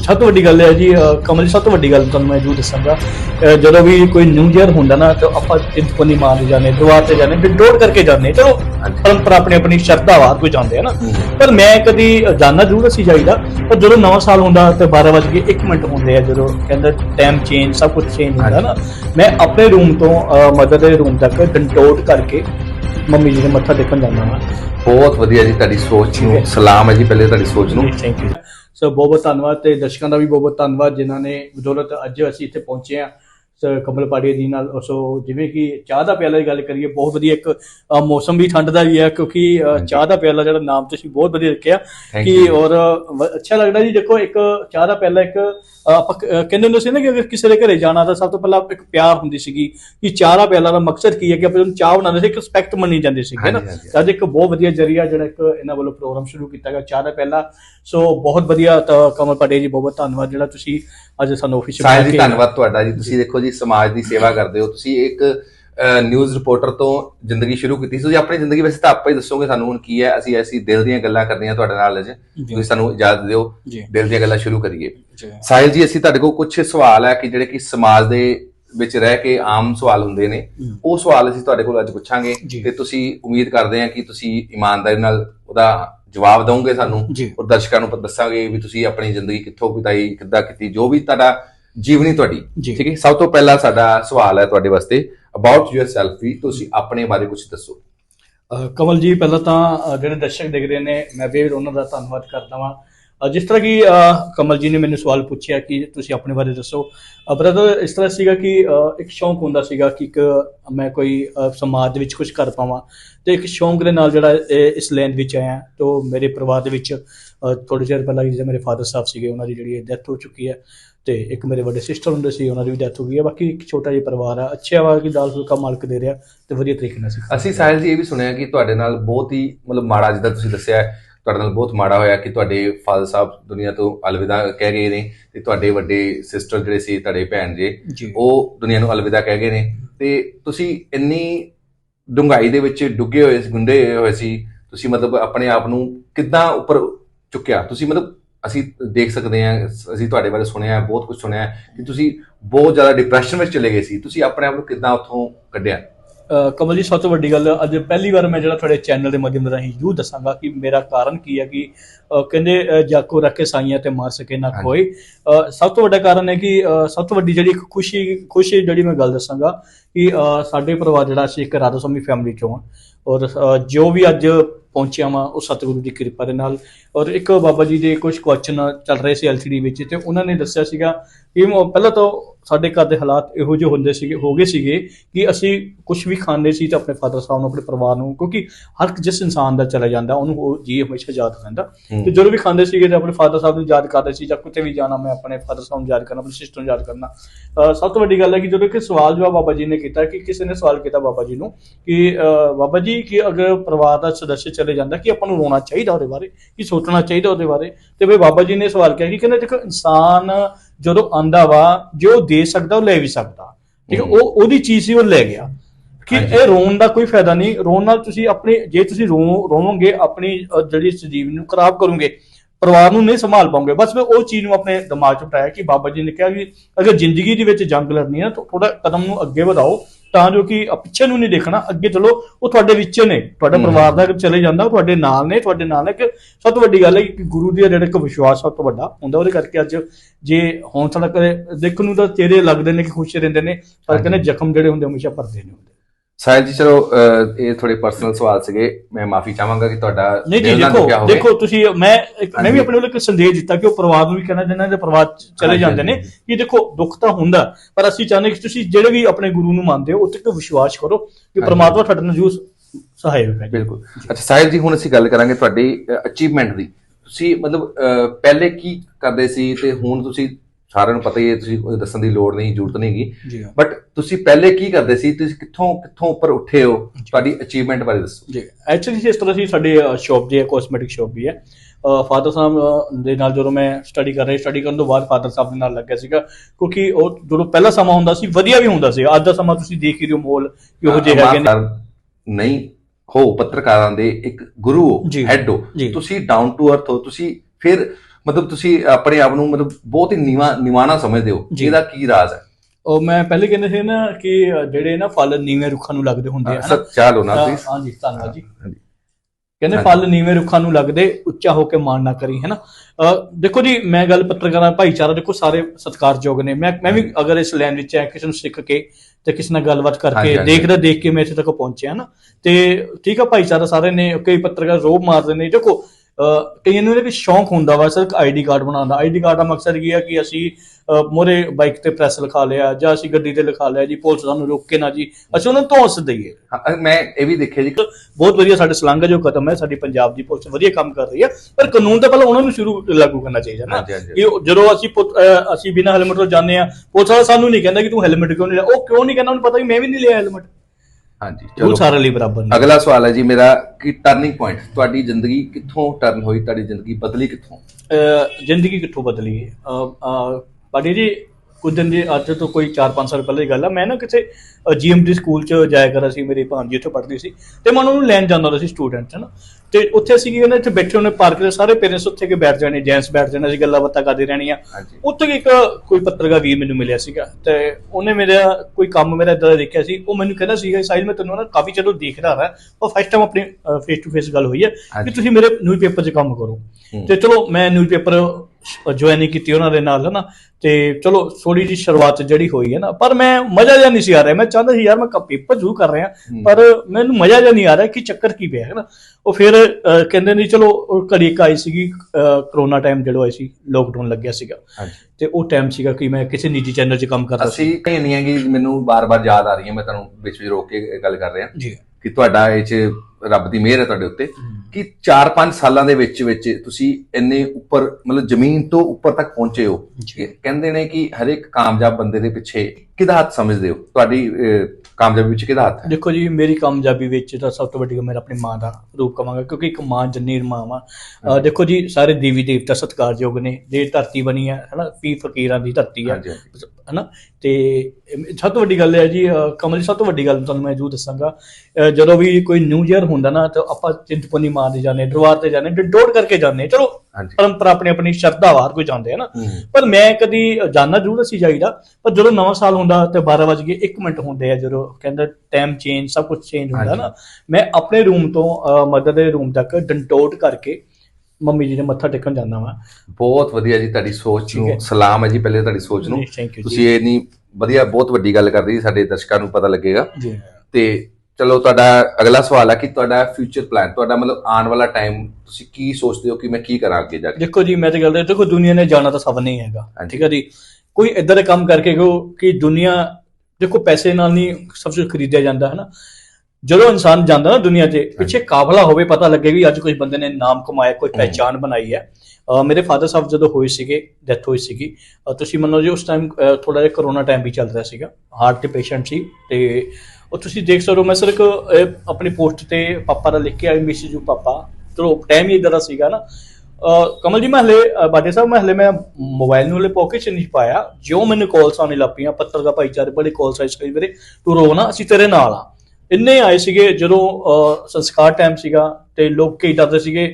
ਸਭ ਤੋਂ ਵੱਡੀ ਗੱਲ ਹੈ ਜੀ ਅਹ ਕਮਲ ਜੀ ਸਭ ਤੋਂ ਵੱਡੀ ਗੱਲ ਤੁਹਾਨੂੰ ਮੈਂ ਜੂ ਦੱਸਾਂਗਾ। ਅਹ ਜਦੋਂ ਵੀ ਕੋਈ ਨਿਊ ਈਅਰ ਹੁੰਦਾ ਨਾ ਤਾਂ ਆਪਾਂ ਚਿੰਤਪੁਰਨੀ ਮਾਂ ਦੇ ਜਾਂਦੇ ਦਰਬਾਰ ਤੇ ਜਾਂਦੇ ਡੋੜ ਕਰਕੇ ਜਾਂਦੇ ਚਲੋ। ਪਰੰਪਰਾ ਆਪਣੀ ਆਪਣੀ ਸ਼ਰਧਾ ਵਾ ਕੋਈ ਜਾਂਦੇ ਆ ਨਾ। ਪਰ ਮੈਂ ਕਦੀ ਜਾਣਾ ਜ਼ਰੂਰ ਅਸੀਂ ਜਾਈਦਾ ਪਰ ਜਦੋਂ ਨਵਾਂ ਸਾਲ ਹੁੰਦਾ ਤੇ 12 ਵਜੇ ਕੇ 1 ਮਿੰਟ ਹੁੰਦੇ ਆ ਜਦੋਂ ਕਹਿੰਦਾ ਟਾਈਮ ਚੇਂਜ ਸਭ ਕੁਝ ਚੇਂਜ ਹੁੰਦਾ ਨਾ। ਮੈਂ ਆਪਣੇ ਰੂਮ ਤੋਂ ਮਦਰ ਦੇ ਰੂਮ ਤੱਕ ਕੰਟੋਟ ਕਰਕੇ ਮੰਮੀ ਜੀ ਦੇ ਮੱਥਾ ਟੇਕਣ ਜਾਂਦਾ ਹਾਂ। ਬਹੁਤ ਵਧੀਆ ਜੀ ਤੁਹਾਡੀ ਸੋਚ। ਨੂੰ ਸਲਾਮ ਹੈ ਜੀ ਪਹਿਲੇ ਤੁਹਾਡੀ ਸੋਚ ਨੂੰ। ਥੈਂਕ ਯੂ ਸੋ ਬਹੁਤ ਬਹੁਤ ਧੰਨਵਾਦ ਤੇ ਦਰਸ਼ਕਾਂ ਦਾ ਵੀ ਬਹੁਤ ਬਹੁਤ ਧੰਨਵਾਦ ਜਿਨ੍ਹਾਂ ਨੇ ਬਦੌਲਤ ਅੱਜ ਅਸੀਂ ਇੱਥੇ ਪਹੁੰਚੇ ਆ ਕਮਲ ਪਾੜੀਆ ਜੀ ਨਾਲ। ਸੋ ਜਿਵੇਂ ਕਿ ਚਾਹ ਦਾ ਪਿਆਲਾ ਦੀ ਗੱਲ ਕਰੀਏ ਬਹੁਤ ਵਧੀਆ ਇੱਕ ਮੌਸਮ ਵੀ ਠੰਡ ਦਾ ਵੀ ਹੈ ਕਿਉਂਕਿ ਚਾਹ ਦਾ ਪਿਆਲਾ ਜਿਹੜਾ ਨਾਮ ਤੁਸੀਂ ਬਹੁਤ ਵਧੀਆ ਰੱਖਿਆ ਕਿ. ਔਰ ਅੱਛਾ ਲੱਗਦਾ ਜੀ ਦੇਖੋ ਇੱਕ ਚਾਹ ਦਾ ਪਿਆਲਾ ਇੱਕ ਆਪਾਂ ਕਹਿੰਦੇ ਹੁੰਦੇ ਸੀ ਨਾ ਕਿ ਅਗਰ ਕਿਸੇ ਦੇ ਘਰੇ ਜਾਣਾ ਤਾਂ ਸਭ ਤੋਂ ਪਹਿਲਾਂ ਇੱਕ ਪਿਆਰ ਹੁੰਦੀ ਸੀਗੀ ਕਿ ਚਾਹ ਦਾ ਪਿਆਲਾ ਦਾ ਮਕਸਦ ਕੀ ਹੈ ਕਿ ਆਪਾਂ ਜਦੋਂ ਚਾਹ ਬਣਾਉਂਦੇ ਸੀ ਇੱਕ ਰਿਸਪੈਕਟ ਮੰਨੀ ਜਾਂਦੀ ਸੀ ਹੈ ਨਾ। ਅੱਜ ਇੱਕ ਬਹੁਤ ਵਧੀਆ ਜਰੀਆ ਜਿਹੜਾ ਇੱਕ ਇਹਨਾਂ ਵੱਲੋਂ ਪ੍ਰੋਗਰਾਮ ਸ਼ੁਰੂ ਕੀਤਾ ਗਿਆ ਚਾਹ ਦਾ ਪਹਿਲਾ ਸੋ ਬਹੁਤ ਵਧੀਆ ਕਮਲ ਪਟੇ ਜੀ ਬਹੁਤ ਬਹੁਤ ਧੰਨਵਾਦ। ਜਿਹੜਾ ਤੁਸੀਂ ਅੱਜ ਸਾਨੂੰ ਆਫਿਸ ਸਾਹਿਲ ਜੀ ਧੰਨਵਾਦ ਤੁਹਾਡਾ ਜੀ। ਤੁਸੀਂ ਦੇਖੋ ਜੀ ਸਮਾਜ ਦੀ ਸੇਵਾ ਕਰਦੇ ਹੋ। ਤੁਸੀਂ ਇੱਕ ਨਿਊਜ਼ ਰਿਪੋਰਟਰ ਤੋਂ ਜ਼ਿੰਦਗੀ ਸ਼ੁਰੂ ਕੀਤੀ ਸੀ। ਤੁਸੀਂ ਆਪਣੀ ਜ਼ਿੰਦਗੀ ਵੈਸੇ ਤਾਂ ਆਪੇ ਹੀ ਦੱਸੋਗੇ ਸਾਨੂੰ ਹੁਣ ਕੀ ਹੈ। ਅਸੀਂ ਐਸੀ ਦਿਲ ਦੀਆਂ ਗੱਲਾਂ ਕਰਨੀਆਂ ਤੁਹਾਡੇ ਨਾਲ ਅੱਜ ਤੁਸੀਂ ਸਾਨੂੰ ਇਜਾਜ਼ਤ ਦਿਓ। ਦਿਲ ਦੀਆਂ ਗੱਲਾਂ ਸ਼ੁਰੂ ਕਰੀਏ। ਸਾਹਿਲ ਜੀ ਅਸੀਂ ਤੁਹਾਡੇ ਕੋਲ ਕੁਝ ਸਵਾਲ ਹੈ ਕਿ ਜਿਹੜੇ ਕਿ ਸਮਾਜ ਦੇ ਵਿੱਚ ਰਹਿ ਕੇ ਆਮ ਸਵਾਲ ਹੁੰਦੇ ਨੇ। ਉਹ ਸਵਾਲ ਅਸੀਂ ਤੁਹਾਡੇ ਕੋਲ ਅੱਜ ਪੁੱਛਾਂਗੇ। ਤੇ ਤੁਸੀਂ ਉਮੀਦ ਕਰਦੇ ਹਾਂ ਕਿ ਤੁਸੀਂ ਇਮਾਨਦਾਰੀ ਨਾਲ ਉਹਦਾ ਜਵਾਬ ਦਿਓਗੇ ਸਾਨੂੰ ਜੀ। ਔਰ ਦਰਸ਼ਕਾਂ ਨੂੰ ਦੱਸਾਂਗੇ ਵੀ ਤੁਸੀਂ ਆਪਣੀ ਜ਼ਿੰਦਗੀ ਕਿੱਥੋਂ ਬਿਤਾਈ ਕਿੱਦਾਂ ਕੀਤੀ ਜੋ ਵੀ ਤੁਹਾਡਾ ਜੀਵਨੀ ਤੁਹਾਡੀ ਜੀ। ਠੀਕ ਹੈ? ਸਭ ਤੋਂ ਪਹਿਲਾ ਸਾਡਾ ਸਵਾਲ ਹੈ ਤੁਹਾਡੇ ਵਾਸਤੇ ਅਬਾਊਟ ਯੂਰਸੈਲਫ ਵੀ ਤੁਸੀਂ ਆਪਣੇ ਬਾਰੇ ਕੁਝ ਦੱਸੋ। ਕਮਲ ਜੀ ਪਹਿਲਾਂ ਤਾਂ ਜਿਹੜੇ ਦਰਸ਼ਕ ਦੇਖ ਰਹੇ ਨੇ ਮੈਂ ਵੀ ਉਹਨਾਂ ਦਾ ਧੰਨਵਾਦ ਕਰਦਾ ਵਾਂ। ਜਿਸ ਤਰ੍ਹਾਂ ਕਿ ਕਮਲ ਜੀ ਨੇ ਮੈਨੂੰ ਸਵਾਲ ਪੁੱਛਿਆ ਕਿ ਤੁਸੀਂ ਆਪਣੇ ਬਾਰੇ ਦੱਸੋ। ਬ੍ਰਦਰ ਇਸ ਤਰ੍ਹਾਂ ਸੀਗਾ ਕਿ ਇੱਕ ਸ਼ੌਂਕ ਹੁੰਦਾ ਸੀਗਾ ਕਿ ਇੱਕ ਮੈਂ ਕੋਈ ਸਮਾਜ ਦੇ ਵਿੱਚ ਕੁਝ ਕਰ ਪਾਵਾਂ। ਤੇ ਇੱਕ ਸ਼ੌਂਕ ਦੇ ਨਾਲ ਜਿਹੜਾ ਇਸ ਲੈਂਡ ਵਿੱਚ ਆਇਆ ਤੋਂ ਮੇਰੇ ਪਰਿਵਾਰ ਦੇ ਵਿੱਚ ਥੋੜੇ ਚਿਰ ਪਹਿਲਾਂ ਜਿਹੜੇ ਮੇਰੇ ਫਾਦਰ ਸਾਹਿਬ ਸੀਗੇ ਉਹਨਾਂ ਦੀ ਜਿਹੜੀ ਡੈਥ ਹੋ ਚੁੱਕੀ ਹੈ। ਤੇ ਇੱਕ ਮੇਰੇ ਵੱਡੇ ਸਿਸਟਰ ਹੁੰਦੇ ਸੀ ਉਹਨਾਂ ਦੀ ਵੀ ਡੈਥ ਹੋ ਗਈ ਹੈ। ਬਾਕੀ ਇੱਕ ਛੋਟਾ ਜਿਹਾ ਪਰਿਵਾਰ ਆ ਅੱਛਾ ਵਾ ਕਿ ਦਾਲ ਫੁਲਕਾ ਮਾਲਕ ਦੇ ਰਿਹਾ ਤੇ ਵਧੀਆ ਤਰੀਕੇ ਨਾਲ ਸੀ ਅਸੀਂ ਸਾਹਿਲ ਜੀ ਇਹ ਵੀ ਸੁਣਿਆ ਕਿ ਤੁਹਾਡੇ ਨਾਲ ਬਹੁਤ ਹੀ ਮਤਲਬ ਮਾੜਾ ਜਿੱਦਾਂ ਤੁਸੀਂ ਦੱਸਿਆ ਹੈ, ਤੁਹਾਡੇ ਨਾਲ ਬਹੁਤ ਮਾੜਾ ਹੋਇਆ ਕਿ ਤੁਹਾਡੇ ਫਾਦਰ ਸਾਹਿਬ ਦੁਨੀਆ ਤੋਂ ਅਲਵਿਦਾ ਕਹਿ ਗਏ ਨੇ ਤੇ ਤੁਹਾਡੇ ਵੱਡੇ ਸਿਸਟਰ ਜਿਹੜੇ ਸੀ ਤੁਹਾਡੇ ਭੈਣ ਜੇ ਉਹ ਦੁਨੀਆ ਨੂੰ ਅਲਵਿਦਾ ਕਹਿ ਗਏ ਨੇ। ਤੇ ਤੁਸੀਂ ਇੰਨੀ ਡੁੰਗਾਈ ਦੇ ਵਿੱਚ ਡੁੱਗੇ ਹੋਏ ਸੀ ਗੁੰਡੇ ਹੋਏ ਸੀ ਤੁਸੀਂ ਮਤਲਬ ਆਪਣੇ ਆਪ ਨੂੰ ਕਿੱਦਾਂ ਉੱਪਰ ਚੁੱਕਿਆ? ਤੁਸੀਂ ਮਤਲਬ ਅਸੀਂ ਦੇਖ ਸਕਦੇ ਹਾਂ ਅਸੀਂ ਤੁਹਾਡੇ ਬਾਰੇ ਸੁਣਿਆ ਬਹੁਤ ਕੁਝ ਸੁਣਿਆ ਕਿ ਤੁਸੀਂ ਬਹੁਤ ਜ਼ਿਆਦਾ ਡਿਪਰੈਸ਼ਨ ਵਿੱਚ ਚਲੇ ਗਏ ਸੀ। ਤੁਸੀਂ ਆਪਣੇ ਆਪ ਨੂੰ ਕਿੱਦਾਂ ਉੱਥੋਂ ਕੱਢਿਆ? ਕਮਲ ਜੀ ਸਭ ਤੋਂ ਵੱਡੀ ਗੱਲ ਅੱਜ ਪਹਿਲੀ ਵਾਰ ਮੈਂ ਜਿਹੜਾ ਤੁਹਾਡੇ ਚੈਨਲ ਦੇ ਮਾਧਿਅਮ ਰਾਹੀਂ ਜੂ ਦੱਸਾਂਗਾ ਕਿ ਮੇਰਾ ਕਾਰਨ ਕੀ ਹੈ ਕਿ ਕਹਿੰਦੇ ਜਾਕੋ ਰੱਖ ਕੇ ਸਾਈਆਂ ਤੇ ਮਾਰ ਸਕੇ ਨਾ। ਕੋਈ ਸਭ ਤੋਂ ਵੱਡਾ ਕਾਰਨ ਹੈ ਕਿ ਸਭ ਤੋਂ ਵੱਡੀ ਜਿਹੜੀ ਖੁਸ਼ੀ ਖੁਸ਼ੀ ਜਿਹੜੀ ਮੈਂ ਗੱਲ ਦੱਸਾਂਗਾ ਕਿ ਸਾਡੇ ਪਰਿਵਾਰ ਜਿਹੜਾ ਸੀ ਇੱਕ ਰਾਧਾ ਸਵਾਮੀ ਫੈਮਿਲੀ ਚੋਂ ਆ ਔਰ ਜੋ ਵੀ ਅੱਜ ਪਹੁੰਚਿਆ ਵਾਂ ਉਹ ਸਤਿਗੁਰੂ ਦੀ ਕਿਰਪਾ ਦੇ ਨਾਲ। ਔਰ ਇੱਕ ਬਾਬਾ ਜੀ ਦੇ ਕੁਝ ਕੁਐਸਚਨ ਚੱਲ ਰਹੇ ਸੀ ਐਲਸੀਡੀ ਵਿੱਚ ਤੇ ਉਹਨਾਂ ਨੇ ਦੱਸਿਆ ਸੀਗਾ ਕਿ ਪਹਿਲਾਂ ਤਾਂ ਸਾਡੇ ਘਰ ਦੇ ਹਾਲਾਤ ਇਹੋ ਜਿਹੇ ਹੁੰਦੇ ਸੀਗੇ ਹੋ ਗਏ ਸੀਗੇ ਕਿ ਅਸੀਂ ਕੁਝ ਵੀ ਖਾਂਦੇ ਸੀ ਤਾਂ ਆਪਣੇ ਫਾਦਰ ਸਾਹਿਬ ਨੂੰ ਆਪਣੇ ਪਰਿਵਾਰ ਨੂੰ ਕਿਉਂਕਿ ਹਰ ਜਿਸ ਇਨਸਾਨ ਦਾ ਚਲਾ ਜਾਂਦਾ ਉਹਨੂੰ ਉਹ ਜੀ ਹਮੇਸ਼ਾ ਯਾਦ ਰਹਿੰਦਾ। ਤੇ ਜਦੋਂ ਵੀ ਖਾਂਦੇ ਸੀਗੇ ਤੇ ਆਪਣੇ ਫਾਦਰ ਸਾਹਿਬ ਨੂੰ ਯਾਦ ਕਰਦੇ ਸੀ ਜਾਂ ਕਿਤੇ ਵੀ ਜਾਣਾ ਮੈਂ ਆਪਣੇ ਫਾਦਰ ਸਾਹਿਬ ਨੂੰ ਯਾਦ ਕਰਨਾ ਆਪਣੀ ਸਿਸਟਰ ਨੂੰ ਯਾਦ ਕਰਨਾ। ਸਭ ਤੋਂ ਵੱਡੀ ਗੱਲ ਹੈ ਕਿ ਜਦੋਂ ਕਿ ਸਵਾਲ ਜਵਾਬ ਬਾਬਾ ਜੀ ਨੇ ਕੀਤਾ ਕਿ ਕਿਸੇ ਨੇ ਸਵਾਲ ਕੀਤਾ ਬਾਬਾ ਜੀ ਨੂੰ ਕਿ ਬਾਬਾ ਜੀ ਕਿ ਅਗਰ ਪਰਿਵਾਰ ਦਾ ਸਦੱਸਯ ਚਲੇ ਜਾਂਦਾ ਕਿ ਆਪਾਂ ਨੂੰ ਰੋਣਾ ਚਾਹੀਦਾ ਉਹਦੇ ਬਾਰੇ ਕਿ ਸੋਚਣਾ ਚਾਹੀਦਾ ਉਹਦੇ ਬਾਰੇ। ਤੇ ਵੀ ਬਾਬਾ ਜੀ ਨੇ ਸਵਾਲ ਕਿਹਾ ਕਿ ਕਹਿੰਦੇ ਦੇਖੋ ਇਨਸਾਨ ਜਦੋਂ ਆਂਦਾ ਵਾ ਜੋ ਦੇ ਸਕਦਾ ਉਹ ਲੈ ਵੀ ਸਕਦਾ। ਠੀਕ ਹੈ। ਉਹ ਉਹਦੀ ਚੀਜ਼ ਸੀ ਉਹ ਲੈ ਗਿਆ। ਕਿ। ਇਹ ਰੋਣ ਦਾ ਕੋਈ ਫਾਇਦਾ ਨਹੀਂ। ਰੋਣ ਨਾਲ ਤੁਸੀਂ ਆਪਣੀ ਜੇ ਤੁਸੀਂ ਰੋ ਰੋਵੋਗੇ ਆਪਣੀ ਜਿਹੜੀ ਸਜੀਵ ਨੂੰ ਖਰਾਬ ਕਰੋਗੇ ਪਰਿਵਾਰ ਨੂੰ ਨਹੀਂ ਸੰਭਾਲ ਪਾਓਗੇ। ਬਸ ਮੈਂ ਉਹ ਚੀਜ਼ ਨੂੰ ਆਪਣੇ ਦਿਮਾਗ 'ਚ ਬਿਠਾਇਆ ਕਿ ਬਾਬਾ ਜੀ ਨੇ ਕਿਹਾ ਕਿ ਅਗਰ ਜ਼ਿੰਦਗੀ ਦੇ ਵਿੱਚ ਜੰਗ ਲੜਨੀ ਹੈ ਤਾਂ ਥੋੜਾ ਕਦਮ ਨੂੰ ਅੱਗੇ ਵਧਾਓ। ਤਾਂ ਜੋ ਕਿ ਪਿੱਛੇ ਨੂੰ ਨਹੀਂ ਦੇਖਣਾ ਅੱਗੇ ਚਲੋ ਉਹ ਤੁਹਾਡੇ ਵਿੱਚ ਨੇ ਤੁਹਾਡਾ। ਪਰਿਵਾਰ ਦਾ ਚਲੇ ਜਾਂਦਾ ਉਹ ਤੁਹਾਡੇ ਨਾਲ ਨੇ ਤੁਹਾਡੇ ਨਾਲ ਹੈ ਕਿ ਸਭ ਤੋਂ ਵੱਡੀ ਗੱਲ ਹੈ ਕਿ ਗੁਰੂ ਦੀ ਜਿਹੜਾ ਇੱਕ ਵਿਸ਼ਵਾਸ ਸਭ ਤੋਂ ਵੱਡਾ ਹੁੰਦਾ ਉਹਦੇ ਕਰਕੇ ਅੱਜ ਜੇ ਹੌਂਸਲਾ ਕਰੇ ਦੇਖਣ ਨੂੰ ਤਾਂ ਚਿਹਰੇ ਲੱਗਦੇ ਨੇ ਕਿ ਖੁਸ਼ ਰਹਿੰਦੇ ਨੇ ਪਰ। ਕਹਿੰਦੇ ਜ਼ਖਮ ਜਿਹੜੇ ਹੁੰਦੇ ਹਮੇਸ਼ਾ ਭਰਦੇ ਨੇ ਸਾਹਿਲ ਜੀ ਚਲੋ ਇਹ ਥੋੜੇ ਪਰਸਨਲ ਸਵਾਲ ਸੀਗੇ ਮੈਂ ਮਾਫੀ ਚਾਹਾਂਗਾ ਕਿ ਤੁਹਾਡਾ ਨਹੀਂ ਜੀ ਦੇਖੋ। ਦੇਖੋ ਤੁਸੀਂ ਮੈਂ ਮੈਂ ਵੀ। ਆਪਣੇ ਵੱਲੋਂ ਇੱਕ ਸੰਦੇਸ਼ ਦਿੱਤਾ ਕਿ ਉਹ ਪਰਿਵਾਰ ਨੂੰ ਵੀ ਕਹਿਣਾ ਜਿਨ੍ਹਾਂ ਦੇ ਪਰਿਵਾਰ ਚਲੇ ਜਾਂਦੇ ਨੇ। ਕਿ ਦੇਖੋ ਦੁੱਖ ਤਾਂ ਹੁੰਦਾ ਪਰ ਅਸੀਂ ਚਾਹੁੰਦੇ ਕਿ ਤੁਸੀਂ ਜਿਹੜੇ ਵੀ ਆਪਣੇ ਗੁਰੂ ਨੂੰ ਮੰਨਦੇ ਹੋ ਉੱਤੇ ਤੇ ਵਿਸ਼ਵਾਸ ਕਰੋ ਕਿ। ਪਰਮਾਤਮਾ ਤੁਹਾਡੇ ਨਾਲ ਜੂ ਸਹਾਇਕ ਹੈ ਬਿਲਕੁਲ ਅੱਛਾ ਸਾਹਿਲ ਜੀ ਹੁਣ ਅਸੀਂ ਗੱਲ ਕਰਾਂਗੇ ਤੁਹਾਡੀ ਅਚੀਵਮੈਂਟ ਦੀ ਤੁਸੀਂ ਮਤਲਬ ਪਹਿਲੇ ਕੀ ਕਰਦੇ ਸੀ ਤੇ ਹੁਣ ਤੁਸੀਂ ਸਾਰਿਆਂ ਨੂੰ ਪਤਾ ਹੀ ਹੈ ਤੁਸੀਂ ਉਹ ਦੱਸਣ ਦੀ ਲੋੜ ਨਹੀਂ ਜ਼ਰੂਰਤ ਨਹੀਂਗੀ ਜੀ ਬਟ ਤੁਸੀਂ ਪਹਿਲੇ ਕੀ ਕਰਦੇ ਸੀ? ਤੁਸੀਂ ਕਿੱਥੋਂ ਕਿੱਥੋਂ ਉੱਪਰ ਉੱਠੇ ਹੋ? ਤੁਹਾਡੀ ਅਚੀਵਮੈਂਟ ਬਾਰੇ ਦੱਸੋ। ਜੀ ਐਕਚੁਅਲੀ ਇਸ ਤਰ੍ਹਾਂ ਸੀ ਸਾਡੇ ਸ਼ਾਪ ਦੀ ਹੈ ਕੋਸਮੈਟਿਕ ਸ਼ਾਪ ਵੀ ਹੈ। ਫਾਦਰ ਸਾਹਿਬ ਦੇ ਨਾਲ ਜਦੋਂ ਮੈਂ ਸਟੱਡੀ ਕਰ ਰਿਹਾ ਸਟੱਡੀ ਕਰਨ ਤੋਂ ਬਾਅਦ ਫਾਦਰ ਸਾਹਿਬ ਦੇ ਨਾਲ ਲੱਗਿਆ ਸੀਗਾ ਕਿਉਂਕਿ ਉਹ ਜਦੋਂ ਪਹਿਲਾ ਸਮਾਂ ਹੁੰਦਾ ਸੀ ਵਧੀਆ ਵੀ ਹੁੰਦਾ ਸੀ ਅੱਜ ਦਾ ਸਮਾਂ ਤੁਸੀਂ ਦੇਖ ਹੀ ਰਹੇ ਹੋ ਮਾਹੌਲ ਕਿਹੋ ਜਿਹਾ ਹੈਗੇ ਨਹੀਂ ਹੋ ਪੱਤਰਕਾਰਾਂ ਦੇ ਇੱਕ ਗੁਰੂ ਹੋ ਜੀ। ਹੈਡ ਹੋ। ਜੀ। ਤੁਸੀਂ ਡਾਊਨ ਟੂ ਅਰਥ ਹੋ ਤੁਸੀਂ ਫਿਰ ਮਤਲਬ ਤੁਸੀਂ ਆਪਣੇ ਆਪ ਨੂੰ ਮਤਲਬ ਬਹੁਤ ਹੀ ਨੀਵਾ ਨਿਵਾਣਾ ਸਮਝਦੇ ਹੋ। ਇਹਦਾ ਕੀ ਰਾਜ਼ ਹੈ? ਉਹ ਮੈਂ ਪਹਿਲੇ ਕਹਿੰਦੇ ਸੀ ਨਾ ਕਿ ਜਿਹੜੇ ਨਾ ਫਲ ਨੀਵੇਂ ਰੁੱਖਾਂ ਨੂੰ ਲੱਗਦੇ ਹੁੰਦੇ ਆ ਸਰ ਚਾਲੋ ਨਾ ਹਾਂ ਪਲੀਜ਼ ਹਾਂਜੀ ਧੰਨਵਾਦ ਜੀ। ਕਹਿੰਦੇ। ਫਲ ਨੀਵੇਂ ਰੁੱਖਾਂ ਨੂੰ ਲੱਗਦੇ ਉੱਚਾ ਹੋ ਕੇ ਮਾਣ ਨਾ ਕਰੀ ਹੈਨਾ? ਦੇਖੋ ਜੀ ਮੈਂ ਗੱਲ ਪੱਤਰਕਾਰਾਂ ਭਾਈਚਾਰਾ ਦੇਖੋ ਸਾਰੇ ਸਤਿਕਾਰਯੋਗ ਨੇ। ਮੈਂ ਮੈਂ ਵੀ ਅਗਰ ਇਸ ਲਾਈਨ ਵਿੱਚ ਹੈ ਕਿਸੇ ਨੂੰ ਸਿੱਖ ਕੇ ਤੇ ਕਿਸੇ ਨਾਲ ਗੱਲਬਾਤ ਕਰਕੇ। ਦੇਖਦਾ ਦੇਖ ਕੇ ਮੈਂ ਇੱਥੇ ਤੱਕ ਪਹੁੰਚਿਆ ਨਾ ਤੇ ਠੀਕ ਆ ਭਾਈਚਾਰਾ ਸਾਰੇ ਨੇ ਕਈ ਪੱਤਰਕਾਰ ਰੋਬ ਮਾਰਦੇ ਨੇ। ਦੇਖੋ ਕਈਆਂ ਨੂੰ ਇਹ ਵੀ ਸ਼ੌਂਕ ਹੁੰਦਾ ਵਾ ਸਰ ਆਈਡੀ ਕਾਰਡ ਬਣਾਉਣ ਦਾ। ਆਈਡੀ ਕਾਰਡ ਦਾ ਮਕਸਦ ਕੀ ਹੈ ਕਿ ਅਸੀਂ ਮੋਰੇ ਬਾਈਕ ਤੇ ਪ੍ਰੈਸ ਲਿਖਾ ਲਿਆ ਜਾਂ ਅਸੀਂ ਗੱਡੀ ਤੇ ਲਿਖਾ ਲਿਆ ਜੀ ਪੁਲਿਸ ਸਾਨੂੰ ਰੋਕ ਕੇ ਨਾ ਜੀ ਅਸੀਂ ਉਹਨਾਂ ਨੂੰ ਧੌਂਸ ਦਈਏ। ਮੈਂ ਇਹ ਵੀ ਦੇਖਿਆ ਜੀ। ਬਹੁਤ ਵਧੀਆ ਸਾਡੇ ਸਲੰਗਾ ਜੋ ਕਦਮ ਹੈ ਸਾਡੀ ਪੰਜਾਬ ਦੀ ਪੁਲਿਸ ਵਧੀਆ ਕੰਮ ਕਰ ਰਹੀ ਹੈ ਪਰ ਕਾਨੂੰਨ ਤਾਂ ਪਹਿਲਾਂ ਉਹਨਾਂ ਨੂੰ ਸ਼ੁਰੂ ਲਾਗੂ ਕਰਨਾ ਚਾਹੀਦਾ ਨਾ। ਕਿ ਜਦੋਂ ਅਸੀਂ ਅਸੀਂ ਬਿਨਾਂ ਹੈਲਮਟ ਤੋਂ ਜਾਂਦੇ ਆ ਪੁਲਿਸ ਵਾਲਾ ਸਾਨੂੰ ਨਹੀਂ ਕਹਿੰਦਾ ਕਿ ਤੂੰ ਹੈਲਮਟ ਕਿਉਂ ਨਹੀਂ ਲਿਆ ਉਹ ਕਿਉਂ ਨਹੀਂ ਕਹਿੰਦਾ ਉਹਨੂੰ ਪਤਾ ਕਿ ਮੈਂ ਵੀ ਨਹੀਂ ਲਿਆ ਹੈਲਮਟ ਹਾਂਜੀ ਉਹ ਚਲੋ। ਸਾਰੇ ਲਈ ਬਰਾਬਰ ਨੇ। ਅਗਲਾ ਸਵਾਲ ਹੈ ਜੀ ਮੇਰਾ ਕਿ ਟਰਨਿੰਗ ਪੁਆਇੰਟ ਤੁਹਾਡੀ ਜ਼ਿੰਦਗੀ ਕਿੱਥੋਂ ਟਰਨ ਹੋਈ ਤੁਹਾਡੀ ਜ਼ਿੰਦਗੀ ਬਦਲੀ ਕਿੱਥੋਂ? ਜ਼ਿੰਦਗੀ ਕਿੱਥੋਂ ਬਦਲੀ? ਪਾਟੀ ਜੀ ਕੁਝ ਦਿਨ ਦੀ ਅੱਜ ਤੋਂ ਕੋਈ 4-5 ਸਾਲ ਪਹਿਲਾਂ ਦੀ ਗੱਲ ਆ ਮੈਂ ਨਾ ਕਿਸੇ ਜੀਐਮਟੀ ਸਕੂਲ ਚ ਜਾਇਆ ਕਰ ਸੀ ਮੇਰੀ ਭਾਂਜੀ ਉੱਥੇ ਪੜ੍ਹਦੀ ਸੀ ਤੇ ਮੈਂ ਉਹਨਾਂ ਨੂੰ ਲੈਣ ਜਾਂਦਾ ਹੁੰਦਾ ਸੀ ਸਟੂਡੈਂਟ ਹਨ ਤੇ ਉੱਥੇ ਅਸੀਂ ਕੀ ਕਹਿੰਦੇ ਇੱਥੇ ਬੈਠੇ ਹੋਣੇ ਪਾਰਕ ਦੇ ਸਾਰੇ ਪੇਰੈਂਟਸ ਉੱਥੇ ਕੇ ਬੈਠ ਜਾਣੇ ਜੈਂਟਸ ਬੈਠ ਜਾਣੇ ਅਸੀਂ ਗੱਲਾਂ ਬਾਤਾਂ ਕਰਦੇ ਰਹਿਣੀਆਂ ਉੱਥੇ ਇੱਕ ਕੋਈ ਪੱਤਰਕਾਰ ਵੀਰ ਮੈਨੂੰ ਮਿਲਿਆ ਸੀਗਾ ਤੇ ਉਹਨੇ ਮੇਰਾ ਕੋਈ ਕੰਮ ਮੇਰਾ ਇਦਾਂ ਦਾ ਦੇਖਿਆ ਸੀ ਉਹ ਮੈਨੂੰ ਕਹਿੰਦਾ ਸੀਗਾ ਸਾਈਜ਼ ਮੈਂ ਤੈਨੂੰ ਨਾ ਕਾਫੀ ਚਿਰ ਤੋਂ ਦੇਖਦਾ ਰਹਾ ਉਹ ਫਸਟ ਟਾਈਮ ਆਪਣੀ ਫੇਸ ਟੂ ਫੇਸ ਗੱਲ ਹੋਈ ਹੈ ਕਿ। ਤੁਸੀਂ ਮੇਰੇ ਨਿਊਜ਼ਪੇਪਰ 'ਚ ਕੰਮ ਕਰੋ। ਤੇ ਚਲੋ ਮੈਂ ਨਿਊਜ਼ਪੇਪਰ ਜੁਆਇਨ ਕੀਤੀ ਉਹਨਾਂ ਦੇ ਨਾਲ ਹਨਾ? ਤੇ ਚਲੋ ਥੋੜੀ ਜੀ ਸ਼ੁਰੂਆਤ ਜਿਹੜੀ ਹੋਈ ਹੈ ਨਾ ਪਰ ਮੈਂ ਮਜ਼ਾ ਜਿਹਾ ਨਹੀਂ ਸੀ ਆ ਰਿਹਾ। ਮੈਂ ਚਾਹੁੰਦਾ ਸੀ ਯਾਰ ਮੈਂ ਪੇਪਰ ਜ਼ਰੂਰ ਕਰ ਰਿਹਾ। ਪਰ ਮੈਨੂੰ ਮਜ਼ਾ ਜਿਹਾ ਨਹੀਂ ਆ ਰਿਹਾ ਕਿ ਚੱਕਰ ਕੀ ਪਿਆ ਹੈ ਨਾ ਉਹ ਫਿਰ ਕਹਿੰਦੇ ਨਹੀਂ ਚਲੋ ਉਹ ਘੜੀ ਇੱਕ ਆਈ ਸੀਗੀ ਕਰੋਨਾ ਟਾਈਮ ਜਿਹੜਾ ਹੋਇਆ ਸੀ ਲੋਕਡਾਊਨ ਲੱਗਿਆ ਸੀਗਾ। ਤੇ ਉਹ ਟਾਈਮ ਸੀਗਾ ਕਿ ਮੈਂ ਕਿਸੇ ਨਿੱਜੀ ਚੈਨਲ 'ਚ ਕੰਮ ਕਰਦਾ ਸੀ। ਅਸੀਂ ਕਈ ਨਹੀਂ ਕਿ ਮੈਨੂੰ ਬਾਰ-ਬਾਰ ਯਾਦ ਆ ਰਹੀ ਹੈ ਮੈਂ ਤੁਹਾਨੂੰ ਵਿੱਚ ਵਿੱਚ ਰੋਕ ਕੇ ਗੱਲ ਕਰ ਰਿਹਾ। ਜੀ। ਕਿ ਤੁਹਾਡਾ ਇਹ ਚ ਰੱਬ ਦੀ ਮਿਹਰ ਹੈ ਤੁਹਾਡੇ ਉੱਤੇ। ਕਿ 4-5 ਸਾਲਾਂ ਦੇ ਵਿੱਚ ਵਿੱਚ ਤੁਸੀਂ ਇੰਨੇ ਉੱਪਰ ਮਤਲਬ ਜ਼ਮੀਨ ਤੋਂ ਉੱਪਰ ਤੱਕ ਪਹੁੰਚੇ ਹੋ। ਕਹਿੰਦੇ ਨੇ ਕਿ ਹਰ ਇੱਕ ਕਾਮਯਾਬ ਬੰਦੇ ਦੇ ਪਿੱਛੇ ਕਿਹਦਾ ਹੱਥ ਸਮਝਦੇ ਹੋ? ਤੁਹਾਡੀ ਕਾਮਯਾਬੀ ਵਿੱਚ ਕਿਹਦਾ ਹੱਥ ਹੈ? ਦੇਖੋ ਜੀ ਮੇਰੀ ਕਾਮਯਾਬੀ ਵਿੱਚ ਤਾਂ ਸਭ ਤੋਂ ਵੱਡੀ ਗੱਲ ਮੇਰਾ ਆਪਣੀ ਮਾਂ ਦਾ ਰੂਪ ਕਵਾਂਗਾ ਕਿਉਂਕਿ ਇੱਕ ਮਾਂ ਜੰਨੀ ਮਾਂ ਵਾ। ਦੇਖੋ ਜੀ ਸਾਰੇ ਦੇਵੀ ਦੇਵਤਾ ਸਤਿਕਾਰਯੋਗ ਨੇ ਜੇ ਧਰਤੀ ਬਣੀ ਹੈ ਹਨਾ ਪੀ ਫਕੀਰਾਂ ਦੀ ਧਰਤੀ ਹੈ। ਹਨਾ ਤੇ ਸਭ ਤੋਂ ਵੱਡੀ ਗੱਲ ਹੈ ਜੀ ਕਮਲ ਜੀ ਸਭ ਤੋਂ ਵੱਡੀ ਗੱਲ ਤੁਹਾਨੂੰ ਮੈਂ ਜੂ ਦੱਸਾਂਗਾ। ਜਦੋਂ ਵੀ ਕੋਈ ਨਿਊ ਈਅਰ ਹੁੰਦਾ ਨਾ ਤਾਂ ਆਪਾਂ ਚਿੰਤਪੁਰਨੀ ਮਾਂ ਦੇ ਜਾਂਦੇ ਦਰਬਾਰ ਤੇ ਜਾਂਦੇ ਡੰਡੋੜ ਕਰਕੇ ਜਾਂਦੇ ਚਲੋ ਪਰੰਪਰਾ ਆਪਣੀ ਆਪਣੀ ਸ਼ਰਧਾ ਵਾਰ ਕੋਈ ਜਾਂਦੇ ਨਾ ਹੂੰ। ਪਰ ਮੈਂ ਕਦੀ ਜਾਣਨਾ ਜ਼ਰੂਰ ਅਸੀਂ ਜਾਈਦਾ ਪਰ ਜਦੋਂ ਨਵਾਂ ਸਾਲ ਹੁੰਦਾ ਤੇ 12 ਵਜ ਗਏ 1 ਮਿੰਟ ਹੁੰਦੇ ਆ ਜਦੋਂ ਕਹਿੰਦਾ ਟਾਈਮ ਚੇਂਜ ਸਭ ਕੁਝ ਚੇਂਜ ਹੁੰਦਾ। ਨਾ ਮੈਂ ਆਪਣੇ ਰੂਮ ਤੋਂ ਮਦਰ ਦੇ ਰੂਮ ਤੱਕ ਡੰਟੋਟ ਕਰਕੇ ਮੰਮੀ ਜੀ ਦੇ ਮੱਥਾ ਟੇਕਣ ਜਾਂਦਾ ਵਾਂ ਬਹੁਤ ਵਧੀਆ ਜੀ ਤੁਹਾਡੀ ਸੋਚ। ਨੂੰ ਸਲਾਮ ਹੈ ਜੀ ਪਹਿਲੇ ਤੁਹਾਡੀ ਸੋਚ ਨੂੰ। ਤੁਸੀਂ ਇਹ ਨਹੀਂ ਵਧੀਆ ਬਹੁਤ ਵੱਡੀ ਗੱਲ ਕਰ ਰਹੀ ਸਾਡੇ ਦਰਸ਼ਕਾਂ ਨੂੰ ਪਤਾ ਲੱਗੇਗਾ ਜੀ ਤੇ ਚਲੋ ਤੁਹਾਡਾ ਅਗਲਾ ਸਵਾਲ ਹੈ ਕਿ ਤੁਹਾਡਾ ਫਿਊਚਰ ਪਲਾਨ ਤੁਹਾਡਾ ਮਤਲਬ ਆਉਣ ਵਾਲਾ ਟਾਈਮ ਤੁਸੀਂ ਕੀ ਸੋਚਦੇ ਹੋ ਕਿ ਮੈਂ ਕੀ ਕਰਾਂ ਅੱਗੇ ਜਾ ਕੇ? ਦੇਖੋ ਜੀ ਮੈਂ ਤੇ ਗੱਲ ਦੇਖੋ ਦੁਨੀਆ ਨੇ ਜਾਣਾ ਤਾਂ ਸਭ ਨੇ ਹੀ ਹੈਗਾ। ਠੀਕ ਹੈ ਜੀ? ਕੋਈ ਇਦਾਂ ਦੇ ਕੰਮ ਕਰਕੇ ਕਹੋ ਕਿ ਦੁਨੀਆ ਦੇਖੋ ਪੈਸੇ ਨਾਲ ਨਹੀਂ ਸਭ ਕੁਝ ਖਰੀਦਿਆ ਜਾਂਦਾ ਹੈ ਨਾ ਜਦੋਂ ਇਨਸਾਨ ਜਾਂਦਾ ਨਾ ਦੁਨੀਆ 'ਚ ਪਿੱਛੇ ਕਾਬਲਾ ਹੋਵੇ ਪਤਾ ਲੱਗੇ ਵੀ ਅੱਜ ਕੋਈ ਬੰਦੇ ਨੇ ਨਾਮ ਕਮਾਇਆ ਕੋਈ ਪਹਿਚਾਨ ਬਣਾਈ ਹੈ। ਮੇਰੇ ਫਾਦਰ ਸਾਹਿਬ ਜਦੋਂ ਹੋਏ ਸੀਗੇ ਡੈਥ ਹੋਈ ਸੀਗੀ ਤੁਸੀਂ ਮੰਨੋ ਜੀ ਉਸ ਟਾਈਮ ਥੋੜਾ ਜਿਹਾ ਕਰੋਨਾ ਟਾਈਮ ਵੀ ਚੱਲ ਰਿਹਾ ਸੀਗਾ। ਹਾਰਟ ਦੇ ਪੇਸ਼ੈਂਟ ਸੀ ਤੇ ਉਹ ਤੁਸੀਂ ਦੇਖ ਸਕਦੇ ਹੋ ਮੈਂ ਸਿਰਫ ਇੱਕ ਆਪਣੀ ਪੋਸਟ ਤੇ ਪਾਪਾ ਦਾ ਲਿਖ ਕੇ ਆਈ ਮਿਸ ਯੂ ਪਾਪਾ। ਚਲੋ ਟਾਈਮ ਹੀ ਇਦਾਂ ਦਾ ਸੀਗਾ ਨਾ। ਕਮਲ ਜੀ ਮੈਂ ਹਲੇ ਅਹ, ਸਾਹਿਬ ਮੈਂ ਹਲੇ ਮੈਂ ਮੋਬਾਈਲ ਨੂੰ ਹਲੇ ਪਾਕਟ 'ਚ ਨਹੀਂ ਪਾਇਆ। ਜਿਉਂ ਮੈਨੂੰ ਕਾਲਸ ਆਉਣੇ ਲੱਪੀਆਂ ਪੱਤਰ ਦਾ ਭਾਈਚਾਰੇ ਬੜੇ ਕਾਲਸ ਆਏ ਸੀ ਮੇਰੇ ਤੂੰ ਰੋ ਨਾ ਅਸੀਂ ਤੇਰੇ ਨਾਲ ਆ। ਇੰਨੇ ਆਏ ਸੀਗੇ ਜਦੋਂ ਅਹ, ਸੰਸਕਾਰ ਟਾਈਮ ਸੀਗਾ। ਤੇ ਲੋਕ ਕਈ ਡਰਦੇ ਸੀਗੇ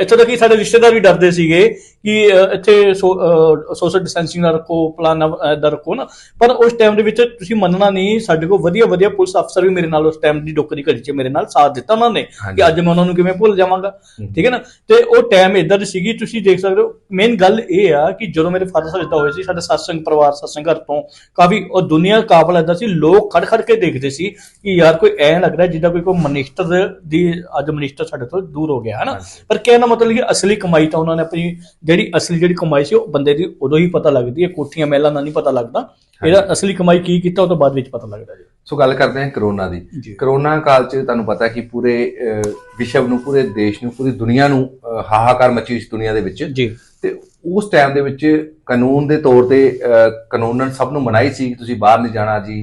ਇੱਥੋਂ ਤੱਕ ਕਿ ਸਾਡੇ ਰਿਸ਼ਤੇਦਾਰ ਵੀ ਡਰਦੇ ਸੀਗੇ ਕਿ ਇੱਥੇ ਸੋਸ਼ਲ ਡਿਸਟੈਂਸਿੰਗ ਦਾ ਰੱਖੋ ਪਲਾਨ ਦਾ ਰੱਖੋ ਨਾ ਪਰ ਉਸ ਟਾਈਮ ਦੇ ਵਿੱਚ ਤੁਸੀਂ ਮੰਨਣਾ ਨਹੀਂ ਸਾਡੇ ਕੋਲ ਵਧੀਆ ਵਧੀਆ ਪੁਲਿਸ ਅਫਸਰ ਵੀ ਮੇਰੇ ਨਾਲ ਉਸ ਟਾਈਮ ਦੀ ਡੋਕਰੀ ਘੜੀ 'ਚ ਮੇਰੇ ਨਾਲ ਸਾਥ ਦਿੱਤਾ ਉਹਨਾਂ ਨੇ। ਕਿ ਅੱਜ ਮੈਂ ਉਹਨਾਂ ਨੂੰ ਕਿਵੇਂ ਭੁੱਲ ਜਾਵਾਂਗਾ। ਠੀਕ ਹੈ ਨਾ ਤੇ ਉਹ ਟਾਈਮ ਇਦਾਂ ਦੀ ਸੀਗੀ ਤੁਸੀਂ ਦੇਖ ਸਕਦੇ ਹੋ ਮੇਨ ਗੱਲ ਇਹ ਆ ਕਿ ਜਦੋਂ ਮੇਰੇ ਫਾਦਰ ਸਾਹਿਬ ਇਦਾਂ ਹੋਏ ਸੀ ਸਾਡੇ ਸਤਸੰਗ ਪਰਿਵਾਰ ਸਤਸੰਗ ਘਰ ਤੋਂ ਕਾਫੀ ਉਹ ਦੁਨੀਆ ਕਾਬਲ ਇਦਾਂ ਸੀ ਲੋਕ ਖੜ ਖੜ ਕੇ ਦੇਖਦੇ ਸੀ ਕਿ ਯਾਰ ਕੋਈ ਐ ਲੱਗ ਰਿਹਾ ਜਿੱਦਾਂ ਕੋਈ ਕੋਈ ਮਨਿਸਟਰ ਦੀ ਅੱਜ ਮਨਿਸਟਰ ਸਾਡੇ ਤੋਂ ਦੂਰ ਹੋ ਗਿਆ ਹੈ ਨਾ ਹਾਂਜੀ। ਪਰ ਕਹਿਣ ਦਾ ਮਤਲਬ ਕਿ ਅਸਲੀ ਕਮਾਈ ਤਾਂ ਉਹਨਾਂ ਨੇ ਆਪਣੀ ਜਿਹੜੀ ਅਸਲੀ ਜਿਹੜੀ ਕਮਾਈ ਸੀ ਉਹ ਬੰਦੇ ਦੀ ਉਦੋਂ ਹੀ ਪਤਾ ਲੱਗਦੀ ਹੈ ਕੋਠੀਆਂ ਮਹਿਲਾਂ ਨਾਲ ਨਹੀਂ ਪਤਾ ਲੱਗਦਾ। ਇਹਦਾ ਅਸਲੀ ਕਮਾਈ ਕੀ ਕੀਤਾ ਉਹ ਤੋਂ ਬਾਅਦ ਵਿੱਚ ਪਤਾ ਲੱਗਦਾ ਜੀ। ਸੋ ਗੱਲ ਕਰਦੇ ਹਾਂ ਕਰੋਨਾ ਦੀ। ਕਰੋਨਾ ਕਾਲ 'ਚ ਤੁਹਾਨੂੰ ਪਤਾ ਕਿ ਪੂਰੇ ਵਿਸ਼ਵ ਨੂੰ ਪੂਰੇ ਦੇਸ਼ ਨੂੰ ਪੂਰੀ ਦੁਨੀਆ ਨੂੰ ਹਾਹਾਕਾਰ ਮਚੀ ਇਸ ਦੁਨੀਆ ਦੇ ਵਿੱਚ। ਜੀ। ਤੇ ਉਸ ਟਾਈਮ ਦੇ ਵਿੱਚ ਕਾਨੂੰਨ ਦੇ ਤੌਰ ਤੇ ਕਾਨੂੰਨਨ ਸਭ ਨੂੰ ਮਨਾਈ ਸੀ ਕਿ ਤੁਸੀਂ ਬਾਹਰ ਨਹੀਂ ਜਾਣਾ ਜੀ